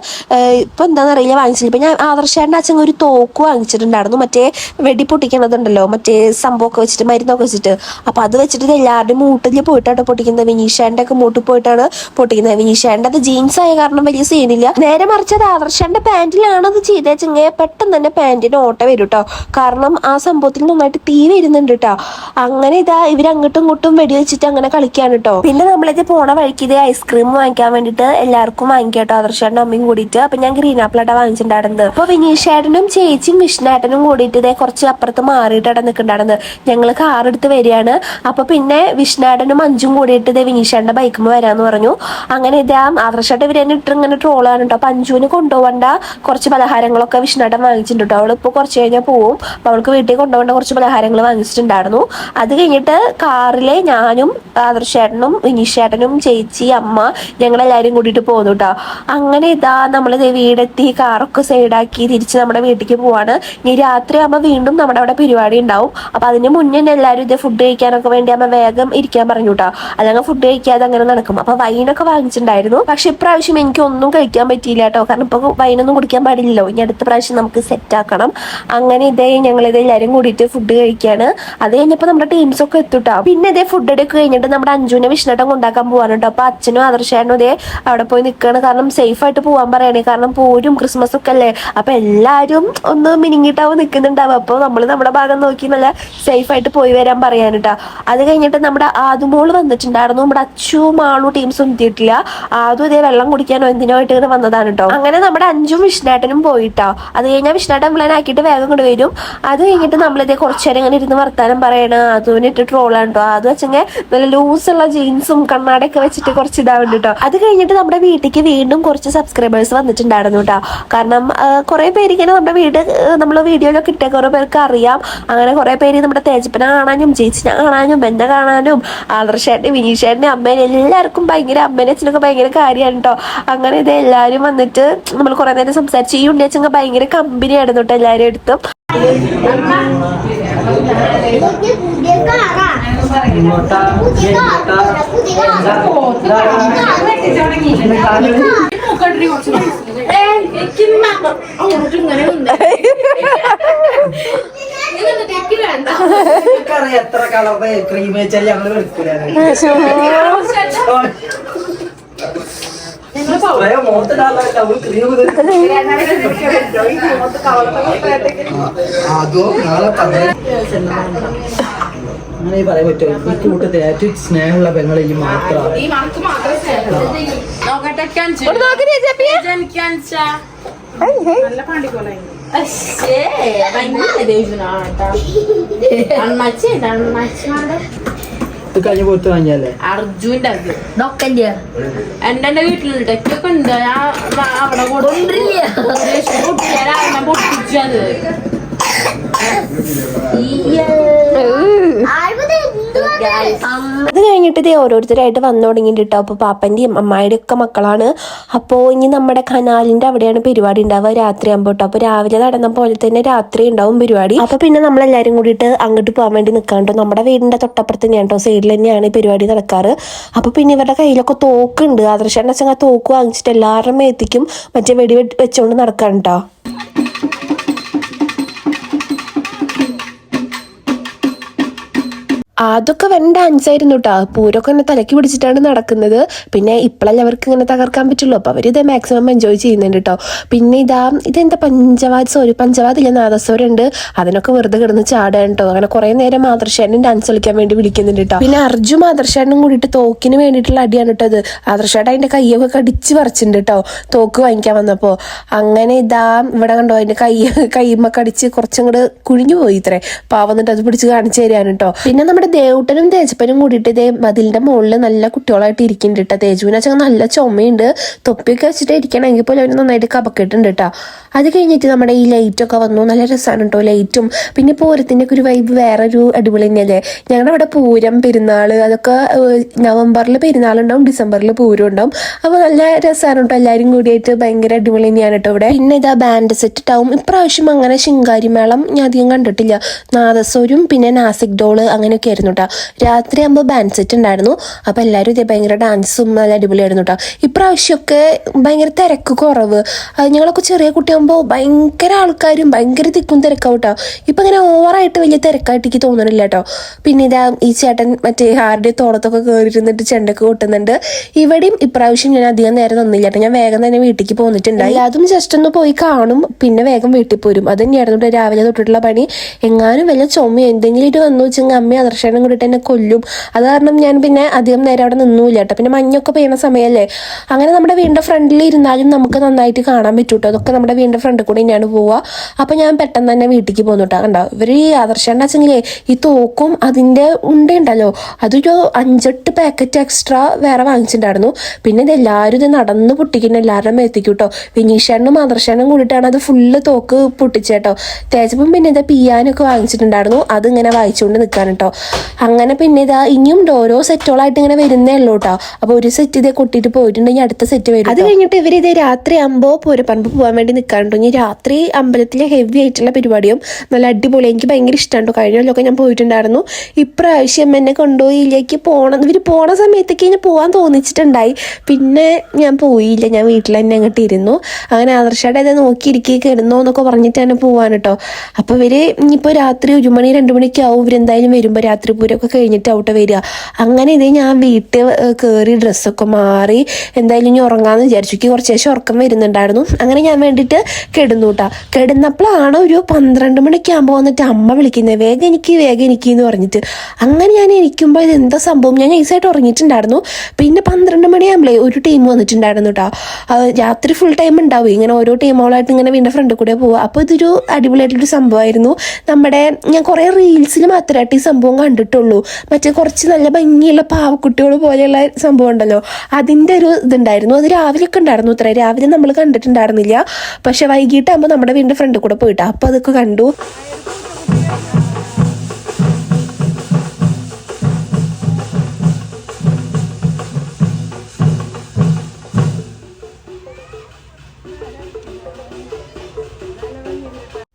ഇപ്പം ഇപ്പൊ എന്താണെന്നറിയില്ല വാങ്ങിച്ചില്ല. ഇപ്പം ഞാൻ ആദർശേട്ടന്റെ അച്ഛൻ ഒരു തോക്ക് വാങ്ങിച്ചിട്ടുണ്ടായിരുന്നു. മറ്റേ വെടി പൊട്ടിക്കണതുണ്ടല്ലോ. മറ്റേ സംഭവമൊക്കെ വെച്ചിട്ട് മരുന്നൊക്കെ വെച്ചിട്ട്. അപ്പൊ അത് വെച്ചിട്ട് എല്ലാവരുടെയും മൂട്ടിൽ പോയിട്ടാണ് പൊട്ടിക്കുന്നത്. വിനീഷേന്റെ ഒക്കെ മൂട്ടിൽ പോയിട്ടാണ് പൊട്ടിക്കുന്നത്. വീശേണ്ട അത് ജീൻസ് ആയ കാരണം വലിയ സീനില്ല നേരെ മറിച്ച് അത് ആദർശന്റെ പാന്റിലാണ് അത് ചെയ്തേച്ചെങ്കിൽ പെട്ടെന്ന് തന്നെ പാന്റിന് ഓട്ട വരും കേട്ടോ. കാരണം ആ സംഭവത്തിൽ നന്നായിട്ട് തീ വരുന്നുണ്ട് കേട്ടോ. അങ്ങനെ ഇതാ ഇവർ അങ്ങോട്ടും ഇങ്ങോട്ടും വെടി വെച്ചിട്ട് അങ്ങനെ കളിക്കാണ് കേട്ടോ. പിന്നെ നമ്മളിത് പോണ വഴിക്ക് ഇത് ഐസ്ക്രീം വാങ്ങിക്കാൻ വേണ്ടിട്ട് എല്ലാവർക്കും വാങ്ങിക്കാം ആദർശേട്ടനും അമ്മയും കൂടിയിട്ട്. അപ്പൊ ഞാൻ ഗ്രീൻ ആപ്പിൾ ആട്ടാ വാങ്ങിച്ചിട്ടുണ്ടായിരുന്നത്. അപ്പൊ വിനീഷേട്ടനും ചേച്ചിയും വിഷ്ണേട്ടനും കൂടിയിട്ട് ഇതേ കുറച്ച് അപ്പുറത്ത് മാറിയിട്ടാണ് നിൽക്കുന്നുണ്ടായിരുന്നത്. ഞങ്ങൾ കാർ എടുത്ത് വരികയാണ്. അപ്പൊ പിന്നെ വിഷ്ണേട്ടനും അഞ്ചും കൂടിയിട്ട് ഇതേ വിനീഷേട്ടന്റെ ബൈക്കുമ്പോൾ വരാന്ന് പറഞ്ഞു. അങ്ങനെ ഇതാ ആദർശേട്ടൻ ഇവരെ ഇട്ട് ഇങ്ങനെ ട്രോളാണ് കേട്ടോ അപ്പൊ അഞ്ജുവിന് കൊണ്ടുപോകേണ്ട കുറച്ച് പലഹാരങ്ങളൊക്കെ വിഷ്ണുട്ടൻ വാങ്ങിച്ചിട്ടുണ്ട് കേട്ടോ ഇപ്പൊ കുറച്ച് കഴിഞ്ഞാൽ പോവും. അപ്പൊ അവൾക്ക് വീട്ടിൽ കൊണ്ടുപോകേണ്ട കുറച്ച് പലഹാരങ്ങൾ വാങ്ങിച്ചിട്ടുണ്ടായിരുന്നു. അത് കഴിഞ്ഞിട്ട് കാറിലെ ഞാനും ആദർശേട്ടനും വിനീഷേട്ടനും ചേച്ചി അമ്മ ഞങ്ങളെല്ലാവരും കൂടിയിട്ട് പോകുന്നു കേട്ടോ അങ്ങനെ ഇതാ നമ്മൾ വീടെത്തി കാറൊക്കെ സൈഡാക്കി തിരിച്ച് നമ്മുടെ വീട്ടിലേക്ക് പോവാണ്. ഇനി രാത്രി ആകുമ്പോൾ വീണ്ടും നമ്മുടെ അവിടെ പരിപാടി ഉണ്ടാവും. അപ്പൊ അതിന് മുന്നേ എല്ലാവരും ഇത് ഫുഡ് കഴിക്കാനൊക്കെ വേണ്ടി അമ്മ വേഗം ഇരിക്കാൻ പറഞ്ഞു കേട്ടോ അല്ലെങ്കിൽ ഫുഡ് കഴിക്കാതെ അങ്ങനെ നടക്കും. അപ്പൊ വൈനൊക്കെ വാങ്ങിച്ചിട്ടുണ്ടായിരുന്നു. പക്ഷെ ഇപ്രാവശ്യം എനിക്ക് ഒന്നും കഴിക്കാൻ പറ്റിയില്ല കേട്ടോ. കാരണം ഇപ്പൊ വൈനൊന്നും കുടിക്കാൻ പാടില്ലല്ലോ. ഇനി അടുത്ത പ്രാവശ്യം നമുക്ക് സെറ്റ് ആക്കണം. അങ്ങനെ ഇതേ ഞങ്ങൾ ഇത് എല്ലാവരും കൂടിയിട്ട് ഫുഡ് കഴിക്കാണ്. അത് കഴിഞ്ഞപ്പോൾ നമ്മുടെ ടീംസ് ഒക്കെ എത്തുട്ടോ പിന്നെ ഇതേ ഫുഡ് എടുക്കുക കഴിഞ്ഞിട്ട് നമ്മുടെ അഞ്ജുവിനെ വിഷ്ണട്ടം കൊണ്ടാക്കാൻ പോവാണ് കേട്ടോ അപ്പൊ അച്ഛനും ആദർശേനും ഇതേ അവിടെ പോയി നിൽക്കുകയാണ് കാരണം സേഫ് ആയിട്ട് പോകാൻ പറയണേ. കാരണം പോരും ക്രിസ്മസ് ഒക്കെ അല്ലേ? അപ്പൊ എല്ലാവരും ഒന്ന് മിനിങ്ങിട്ടാവും നിൽക്കുന്നുണ്ടാവും അപ്പോൾ നമ്മൾ നമ്മുടെ ഭാഗം നോക്കി നല്ല സേഫ് ആയിട്ട് പോയി വരാൻ പറയാനിട്ടാ അത് കഴിഞ്ഞിട്ട് നമ്മുടെ ആദുമോൾ വന്നിട്ടുണ്ടായിരുന്നു. നമ്മുടെ അച്ചു മാളു ടീംസ് ഒന്നും എത്തിയിട്ടില്ല ആദ്യം ഇതേ വെള്ളം കുടിക്കാനോ എന്തിനോ ആയിട്ട് ഇങ്ങനെ വന്നതാണ് കേട്ടോ അങ്ങനെ നമ്മുടെ അഞ്ചും വിഷ്ണേട്ടനും പോയിട്ടോ. അത് കഴിഞ്ഞാൽ വിഷ്ണേട്ടൻ പ്ലാനാക്കിയിട്ട് വേഗം കൊണ്ട് വരും. അത് കഴിഞ്ഞിട്ട് നമ്മളിതേ കുറച്ചു നേരം ഇങ്ങനെ ഇരുന്ന് വർത്താനം പറയണ. അതുവിനിട്ട് ട്രോളാണ് കേട്ടോ അത് വെച്ചെങ്കിൽ നല്ല ലൂസുള്ള ജീൻസും കണ്ണാടൊക്കെ വെച്ചിട്ട് കുറച്ച് ഇതാവുണ്ട് കേട്ടോ അത് കഴിഞ്ഞിട്ട് നമ്മുടെ വീട്ടിലേക്ക് വീണ്ടും കുറച്ച് സബ്സ്ക്രൈബേഴ്സ് വന്നിട്ടുണ്ടായിരുന്നു കേട്ടോ കാരണം കുറെ പേര് ഇങ്ങനെ നമ്മുടെ വീട് നമ്മൾ വീഡിയോയിലൊക്കെ ഇട്ടേ കുറെ പേർക്ക് അറിയാം. അങ്ങനെ കുറെ പേര് നമ്മുടെ തേജപ്പനെ കാണാനും ചേച്ചിനെ കാണാനും ബന്ധ കാണാനും ആദർശേട്ടനെ വിനീഷേട്ടനെ അമ്മേനെ എല്ലാവർക്കും ഭയങ്കര അമ്മേനെ അച്ഛനൊക്കെ ഭയങ്കര കാര്യമാണ് കേട്ടോ അങ്ങനെ ഇത് എല്ലാവരും വന്നിട്ട് നമ്മൾ കുറെ നേരം സംസാരിച്ചു. ഈ ഉണ്ണിയച്ചങ്ങ ഭയങ്കര കമ്പനി ആയിരുന്നു കേട്ടോ എല്ലാവരും എടുത്തും എനിക്ക് [LAUGHS] എനിക്കറിയാം എത്ര കളർ ക്രീം വെച്ചാൽ അതോ നാളെ അങ്ങനെ പറയാൻ പറ്റുമോ? ഈ കൂട്ടത്തിൽ ഏറ്റവും സ്നേഹമുള്ള പെങ്ങൾ ഈ മാത്രമാണ്. നോക്കട്ടെ കഴിഞ്ഞ പോത്ത് വാങ്ങിയല്ലേ അർജുന്റെ അത്. എന്റെ എന്റെ വീട്ടിലുണ്ട്. ഒക്കെ ഉണ്ട്. ഞാൻ അവിടെ പൊട്ടിച്ചാൽ പൊട്ടിച്ചത്. അത് കഴിഞ്ഞിട്ട് ഇതേ ഓരോരുത്തരായിട്ട് വന്നു തുടങ്ങിയിട്ട് അപ്പോൾ പാപ്പന്റെയും അമ്മായിയുടെ ഒക്കെ മക്കളാണ്. അപ്പോൾ ഇനി നമ്മുടെ കനാലിന്റെ അവിടെയാണ് പരിപാടി ഉണ്ടാവുക രാത്രി ആകുമ്പോൾ കേട്ടോ അപ്പോൾ രാവിലെ നടന്ന പോലെ തന്നെ രാത്രി ഉണ്ടാവും പരിപാടി. അപ്പോൾ പിന്നെ നമ്മളെല്ലാവരും കൂടിയിട്ട് അങ്ങോട്ട് പോകാൻ വേണ്ടി നിൽക്കാണ്ടോ നമ്മുടെ വീടിന്റെ തൊട്ടപ്പുറത്ത് തന്നെയാണ് കേട്ടോ സൈഡിൽ തന്നെയാണ് ഈ പരിപാടി നടക്കാറ്. അപ്പോൾ പിന്നെ ഇവരുടെ കയ്യിലൊക്കെ തോക്കുണ്ട്. ആദർശന്റെ അച്ഛൻ ആ തോക്ക് വാങ്ങിച്ചിട്ട് എല്ലാവരുടെ മേത്തിക്കും മറ്റേ വെടി വെച്ച് വെച്ചുകൊണ്ട് നടക്കാൻ അതൊക്കെ വേണ്ട ഡാൻസ് ആയിരുന്നു കേട്ടോ പൂരൊക്കെ ഇങ്ങനെ തലക്കി പിടിച്ചിട്ടാണ് നടക്കുന്നത്. പിന്നെ ഇപ്പോഴല്ലേ അവർക്ക് ഇങ്ങനെ തകർക്കാൻ പറ്റുള്ളൂ. അപ്പോൾ അവർ ഇത് മാക്സിമം എൻജോയ് ചെയ്യുന്നുണ്ട് കേട്ടോ പിന്നെ ഇതാ ഇതെന്താ പഞ്ചവാദ സോറി പഞ്ചവാദില്ല നാദസ്വരുണ്ട്. അതിനൊക്കെ വെറുതെ കിടന്ന് ചാടാണ് കേട്ടോ അങ്ങനെ കുറേ നേരം മാതൃശേനും ഡാൻസ് കളിക്കാൻ വേണ്ടി വിളിക്കുന്നുണ്ട് കേട്ടോ പിന്നെ അർജു മാതൃശേനും കൂടിയിട്ട് തോക്കിന് വേണ്ടിയിട്ടുള്ള അടിയാണ് കേട്ടോ അത് ആദർശേട്ട അതിന്റെ കയ്യൊക്കെ കടിച്ച് പറിച്ചിട്ടുണ്ട് കേട്ടോ തോക്ക് വാങ്ങിക്കാൻ വന്നപ്പോൾ അങ്ങനെ ഇതാ ഇവിടെ കണ്ടോ അതിന്റെ കൈ കൈമ്മ കടിച്ച് കുറച്ചും കൂടെ കുഴിഞ്ഞു പോയി ഇത്രേ. പാവന്നിട്ട് അത് പിടിച്ച് കാണിച്ചു തരാണ് കേട്ടോ പിന്നെ നമ്മുടെ ദേവുട്ടനും തേജപ്പനും കൂടിയിട്ട് ഇതേ മതിലിന്റെ മുകളിൽ നല്ല കുട്ടികളായിട്ട് ഇരിക്കുന്നുണ്ട് കേട്ടോ തേജുവിനെ വെച്ചാൽ നല്ല ചുമയുണ്ട്. തൊപ്പിയൊക്കെ വെച്ചിട്ട് ഇരിക്കണമെങ്കിൽ പോലും അവർ നന്നായിട്ട് കപക്കിട്ടുണ്ട് കേട്ടോ അത് കഴിഞ്ഞിട്ട് നമ്മുടെ ഈ ലൈറ്റ് ഒക്കെ വന്നു. നല്ല രസമാണ് കേട്ടോ ലൈറ്റും പിന്നെ പൂരത്തിന്റെ ഒക്കെ ഒരു വൈബ് ഒരു അടിപൊളി തന്നെയല്ലേ? ഞങ്ങളുടെ അവിടെ പൂരം പെരുന്നാൾ അതൊക്കെ നവംബറിൽ പെരുന്നാളുണ്ടാവും ഡിസംബറിൽ പൂരം ഉണ്ടാവും. അപ്പോൾ നല്ല രസമാണ് കേട്ടോ എല്ലാവരും കൂടിയായിട്ട് ഭയങ്കര അടിപൊളി തന്നെയാണ് കേട്ടോ ഇവിടെ. പിന്നെ ഇതാ ബാൻഡ് സെറ്റ് ഉണ്ടാവും ഇപ്രാവശ്യം അങ്ങനെ ശിങ്കാരി മേളം ഞാൻ അധികം കണ്ടിട്ടില്ല. നാദസ്വരും പിന്നെ നാസിക് ഡോൾ അങ്ങനെയൊക്കെ ആയിരുന്നു കേട്ടോ രാത്രി ആകുമ്പോൾ ബാൻഡ് സെറ്റ് ഉണ്ടായിരുന്നു. അപ്പോൾ എല്ലാവരും ഇതേ ഭയങ്കര ഡാൻസും നല്ല അടിപൊളിയായിരുന്നു കേട്ടോ ഇപ്രാവശ്യമൊക്കെ ഭയങ്കര തിരക്ക് കുറവ്. ഞങ്ങളൊക്കെ ചെറിയ കുട്ടിയാകുമ്പോൾ ഭയങ്കര ആൾക്കാരും ഭയങ്കര തിക്കും തിരക്കാവും കേട്ടോ ഇപ്പം ഇങ്ങനെ ഓവറായിട്ട് വലിയ തിരക്കായിട്ട് എനിക്ക് തോന്നണില്ല കേട്ടോ പിന്നെ ഇതാ ഈ ചേട്ടൻ മറ്റേ ആരുടെ തോളത്തൊക്കെ കയറിയിരുന്നിട്ട് ചെണ്ടൊക്കെ കൊട്ടുന്നുണ്ട്. ഇവിടെയും ഇപ്രാവശ്യം ഞാൻ അധികം നേരം നിന്നില്ല കേട്ടോ ഞാൻ വേഗം തന്നെ വീട്ടിലേക്ക് പോന്നിട്ടുണ്ടായി. അതും ജസ്റ്റ് ഒന്ന് പോയി കാണും. പിന്നെ വേഗം വീട്ടിൽ പോരും. അത് തന്നെയായിരുന്നു രാവിലെ തൊട്ടിട്ടുള്ള പണി. എങ്ങാനും വല്ല ചുമ എന്തെങ്കിലും ഇട്ട് വന്നു വെച്ചെങ്കിൽ അമ്മ അദർശനം കൂടിയിട്ട് എന്നെ കൊല്ലും. അത് കാരണം ഞാൻ പിന്നെ അധികം നേരം അവിടെ നിന്നൂല്ല കേട്ടോ. പിന്നെ മഞ്ഞൊക്കെ പെയ്യുന്ന സമയമല്ലേ അങ്ങനെ നമ്മുടെ വീടിന്റെ ഫ്രണ്ടിൽ ഇരുന്നാലും നമുക്ക് നന്നായിട്ട് കാണാൻ പറ്റും കേട്ടോ. അതൊക്കെ നമ്മുടെ വീണ്ട ഫ്രണ്ട് കൂടെ തന്നെയാണ് പോവുക. അപ്പോൾ ഞാൻ പെട്ടെന്ന് തന്നെ വീട്ടിലേക്ക് പോന്നു കേട്ടോ. കണ്ടോ? ഇവർ ഈ ആദർശേണ്ട വെച്ചെങ്കിലേ ഈ തോക്കും അതിന്റെ ഉണ്ടല്ലോ അതൊരു അഞ്ചെട്ട് പാക്കറ്റ് എക്സ്ട്രാ വേറെ വാങ്ങിച്ചിട്ടുണ്ടായിരുന്നു. പിന്നെ ഇത് എല്ലാവരും ഇത് നടന്ന് പൊട്ടിക്കുന്ന എല്ലാവരുടെ എത്തിക്കും കേട്ടോ. വിനീഷേണ്ണും ആദർശേണ്ണും കൂടിയിട്ടാണ് അത് ഫുള്ള് തോക്ക് പൊട്ടിച്ചേട്ടോ തേച്ചപ്പം പിന്നെ ഇത് പിയാനൊക്കെ വാങ്ങിച്ചിട്ടുണ്ടായിരുന്നു. അത് ഇങ്ങനെ വായിച്ചുകൊണ്ട് നിൽക്കാൻ കേട്ടോ. അങ്ങനെ പിന്നെ ഇതാ ഇനിയും ഓരോ സെറ്റുകളായിട്ട് ഇങ്ങനെ വരുന്നേ ഉള്ളൂ കേട്ടോ അപ്പൊ ഒരു സെറ്റ് ഇതേ കൊട്ടിട്ട് പോയിട്ടുണ്ടെങ്കിൽ അടുത്ത സെറ്റ് വരും അത് കഴിഞ്ഞിട്ട് ഇവർ ഇതേ രാത്രി അമ്പോ പൂരപ്പറമ്പ് പോകാൻ വേണ്ടി നിൽക്കാറുണ്ടോ ഇനി രാത്രി അമ്പലത്തിലെ ഹെവി ആയിട്ടുള്ള പരിപാടിയും നല്ല അടിപൊളി എനിക്ക് ഭയങ്കര ഇഷ്ടമുണ്ടോ കഴിഞ്ഞ കൊല്ലമൊക്കെ ഞാൻ പോയിട്ടുണ്ടായിരുന്നു. ഇപ്രാവശ്യം എന്നെ കൊണ്ടുപോയില്ലേക്ക് പോണം. ഇവർ പോണ സമയത്തൊക്കെ ഇനി പോകാൻ തോന്നിച്ചിട്ടുണ്ടായി. പിന്നെ ഞാൻ പോയില്ല. ഞാൻ വീട്ടിൽ തന്നെ അങ്ങോട്ട് ഇരുന്നു. അങ്ങനെ ആദർശയുടെ ഇത് നോക്കിയിരിക്കുക കിടന്നോ എന്നൊക്കെ തന്നെ പോവാൻ കേട്ടോ അപ്പോൾ ഇവർ ഇനിയിപ്പോൾ രാത്രി ഒരു മണി രണ്ട് മണിക്ക് ആവും ഇവരെന്തായാലും വരുമ്പോൾ രാത്രി പൂരമൊക്കെ കഴിഞ്ഞിട്ട് ഔട്ട് വരിക. അങ്ങനെ ഇതേ ഞാൻ വീട്ടിൽ കയറി ഡ്രസ്സൊക്കെ മാറി എന്തായാലും ഇനി ഉറങ്ങാന്ന് വിചാരിച്ചു. എനിക്ക് കുറച്ച് ശേഷം ഉറക്കം വരുന്നുണ്ടായിരുന്നു. അങ്ങനെ ഞാൻ വേണ്ടിയിട്ട് കിടന്നു കേട്ടോ കിടന്നപ്പോഴാണ് ഒരു പന്ത്രണ്ട് മണിക്ക് ആകുമ്പോൾ വന്നിട്ട് അമ്മ വിളിക്കുന്നത്. വേഗം എനിക്ക് വേഗം എനിക്ക് എന്ന് പറഞ്ഞിട്ട്. അങ്ങനെ ഞാൻ ഇരിക്കുമ്പോൾ ഇത് എന്താ സംഭവം? ഞാൻ ഈസായിട്ട് ഉറങ്ങിയിട്ടുണ്ടായിരുന്നു. പിന്നെ പന്ത്രണ്ട് മണിയാകുമ്പോഴേ ഒരു ടീം വന്നിട്ടുണ്ടായിരുന്നു കേട്ടോ രാത്രി ഫുൾ ടൈം ഉണ്ടാവും. ഇങ്ങനെ ഓരോ ടീമുകളായിട്ട് ഇങ്ങനെ വീണ്ടും ഫ്രണ്ട് കൂടെ പോവുക. അപ്പോൾ ഇതൊരു അടിപൊളിയായിട്ടൊരു സംഭവമായിരുന്നു. നമ്മുടെ ഞാൻ കുറേ റീൽസിൽ മാത്രമായിട്ട് ഈ സംഭവം കണ്ടിട്ടുള്ളൂ. മറ്റേ കുറച്ച് നല്ല ഭംഗിയുള്ള പാവക്കുട്ടികൾ പോലെയുള്ള സംഭവം ഉണ്ടല്ലോ. അതിന്റെ ഒരു ഇതുണ്ടായിരുന്നു. അത് രാവിലെ ഒക്കെ ഉണ്ടായിരുന്നു ഇത്ര രാവിലെ നമ്മൾ കണ്ടിട്ടുണ്ടായിരുന്നില്ല. പക്ഷെ വൈകിട്ടാകുമ്പോൾ നമ്മുടെ വീടിന്റെ ഫ്രണ്ട് കൂടെ പോയിട്ടാണ് അപ്പോൾ അതൊക്കെ കണ്ടു.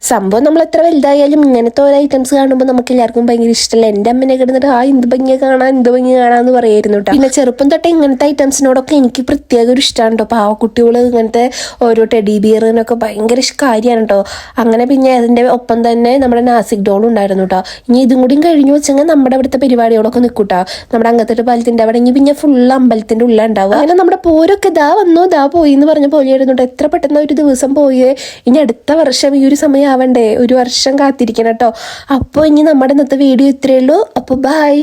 സംഭവം നമ്മൾ എത്ര വലുതായാലും ഇങ്ങനത്തെ ഓരോ ഐറ്റംസ് കാണുമ്പോൾ നമുക്ക് എല്ലാവർക്കും ഭയങ്കര ഇഷ്ടമല്ല എന്റെ അമ്മനെ കിടന്നിട്ട് ആ എന്ത് ഭംഗിയെ കാണാൻ എന്ത് ഭംഗി കാണാന്ന് പറയായിരുന്നു കേട്ടോ പിന്നെ ചെറുപ്പം തൊട്ടേ ഇങ്ങനത്തെ ഐറ്റംസിനോടൊക്കെ എനിക്ക് പ്രത്യേക ഒരു ഇഷ്ടമാണ് കേട്ടോ പാവക്കുട്ടികൾ ഇങ്ങനത്തെ ഓരോ ടെഡി ബിയറിനൊക്കെ ഭയങ്കര കാര്യമാണ് കേട്ടോ അങ്ങനെ പിന്നെ അതിന്റെ ഒപ്പം തന്നെ നമ്മുടെ നാസിക് ഡോൾ ഉണ്ടായിരുന്നു കേട്ടോ ഇനി ഇതും കൂടിയും കഴിഞ്ഞു വെച്ചെങ്കിൽ നമ്മുടെ അവിടുത്തെ പരിപാടികളൊക്കെ നിൽക്കൂട്ടോ നമ്മുടെ അങ്ങനത്തെ പാലത്തിന്റെ അവിടെ ഇനി പിന്നെ ഫുൾ അമ്പലത്തിന്റെ ഉള്ളിൽ ഉണ്ടാവും അങ്ങനെ നമ്മുടെ പോരൊക്കെ ദാ വന്നു ദാ പോയി എന്ന് പറഞ്ഞ പോലെയായിരുന്നു കേട്ടോ എത്ര പെട്ടെന്ന് ഒരു ദിവസം പോയി. ഇനി അടുത്ത വർഷം ഈ ഒരു സമയം ആവണ്ടേ ഒരു വർഷം കാത്തിരിക്കണം കേട്ടോ. അപ്പോൾ ഇനി നമ്മുടെ ഇന്നത്തെ വീഡിയോ ഇത്രയേ ഉള്ളൂ. അപ്പോൾ ബൈ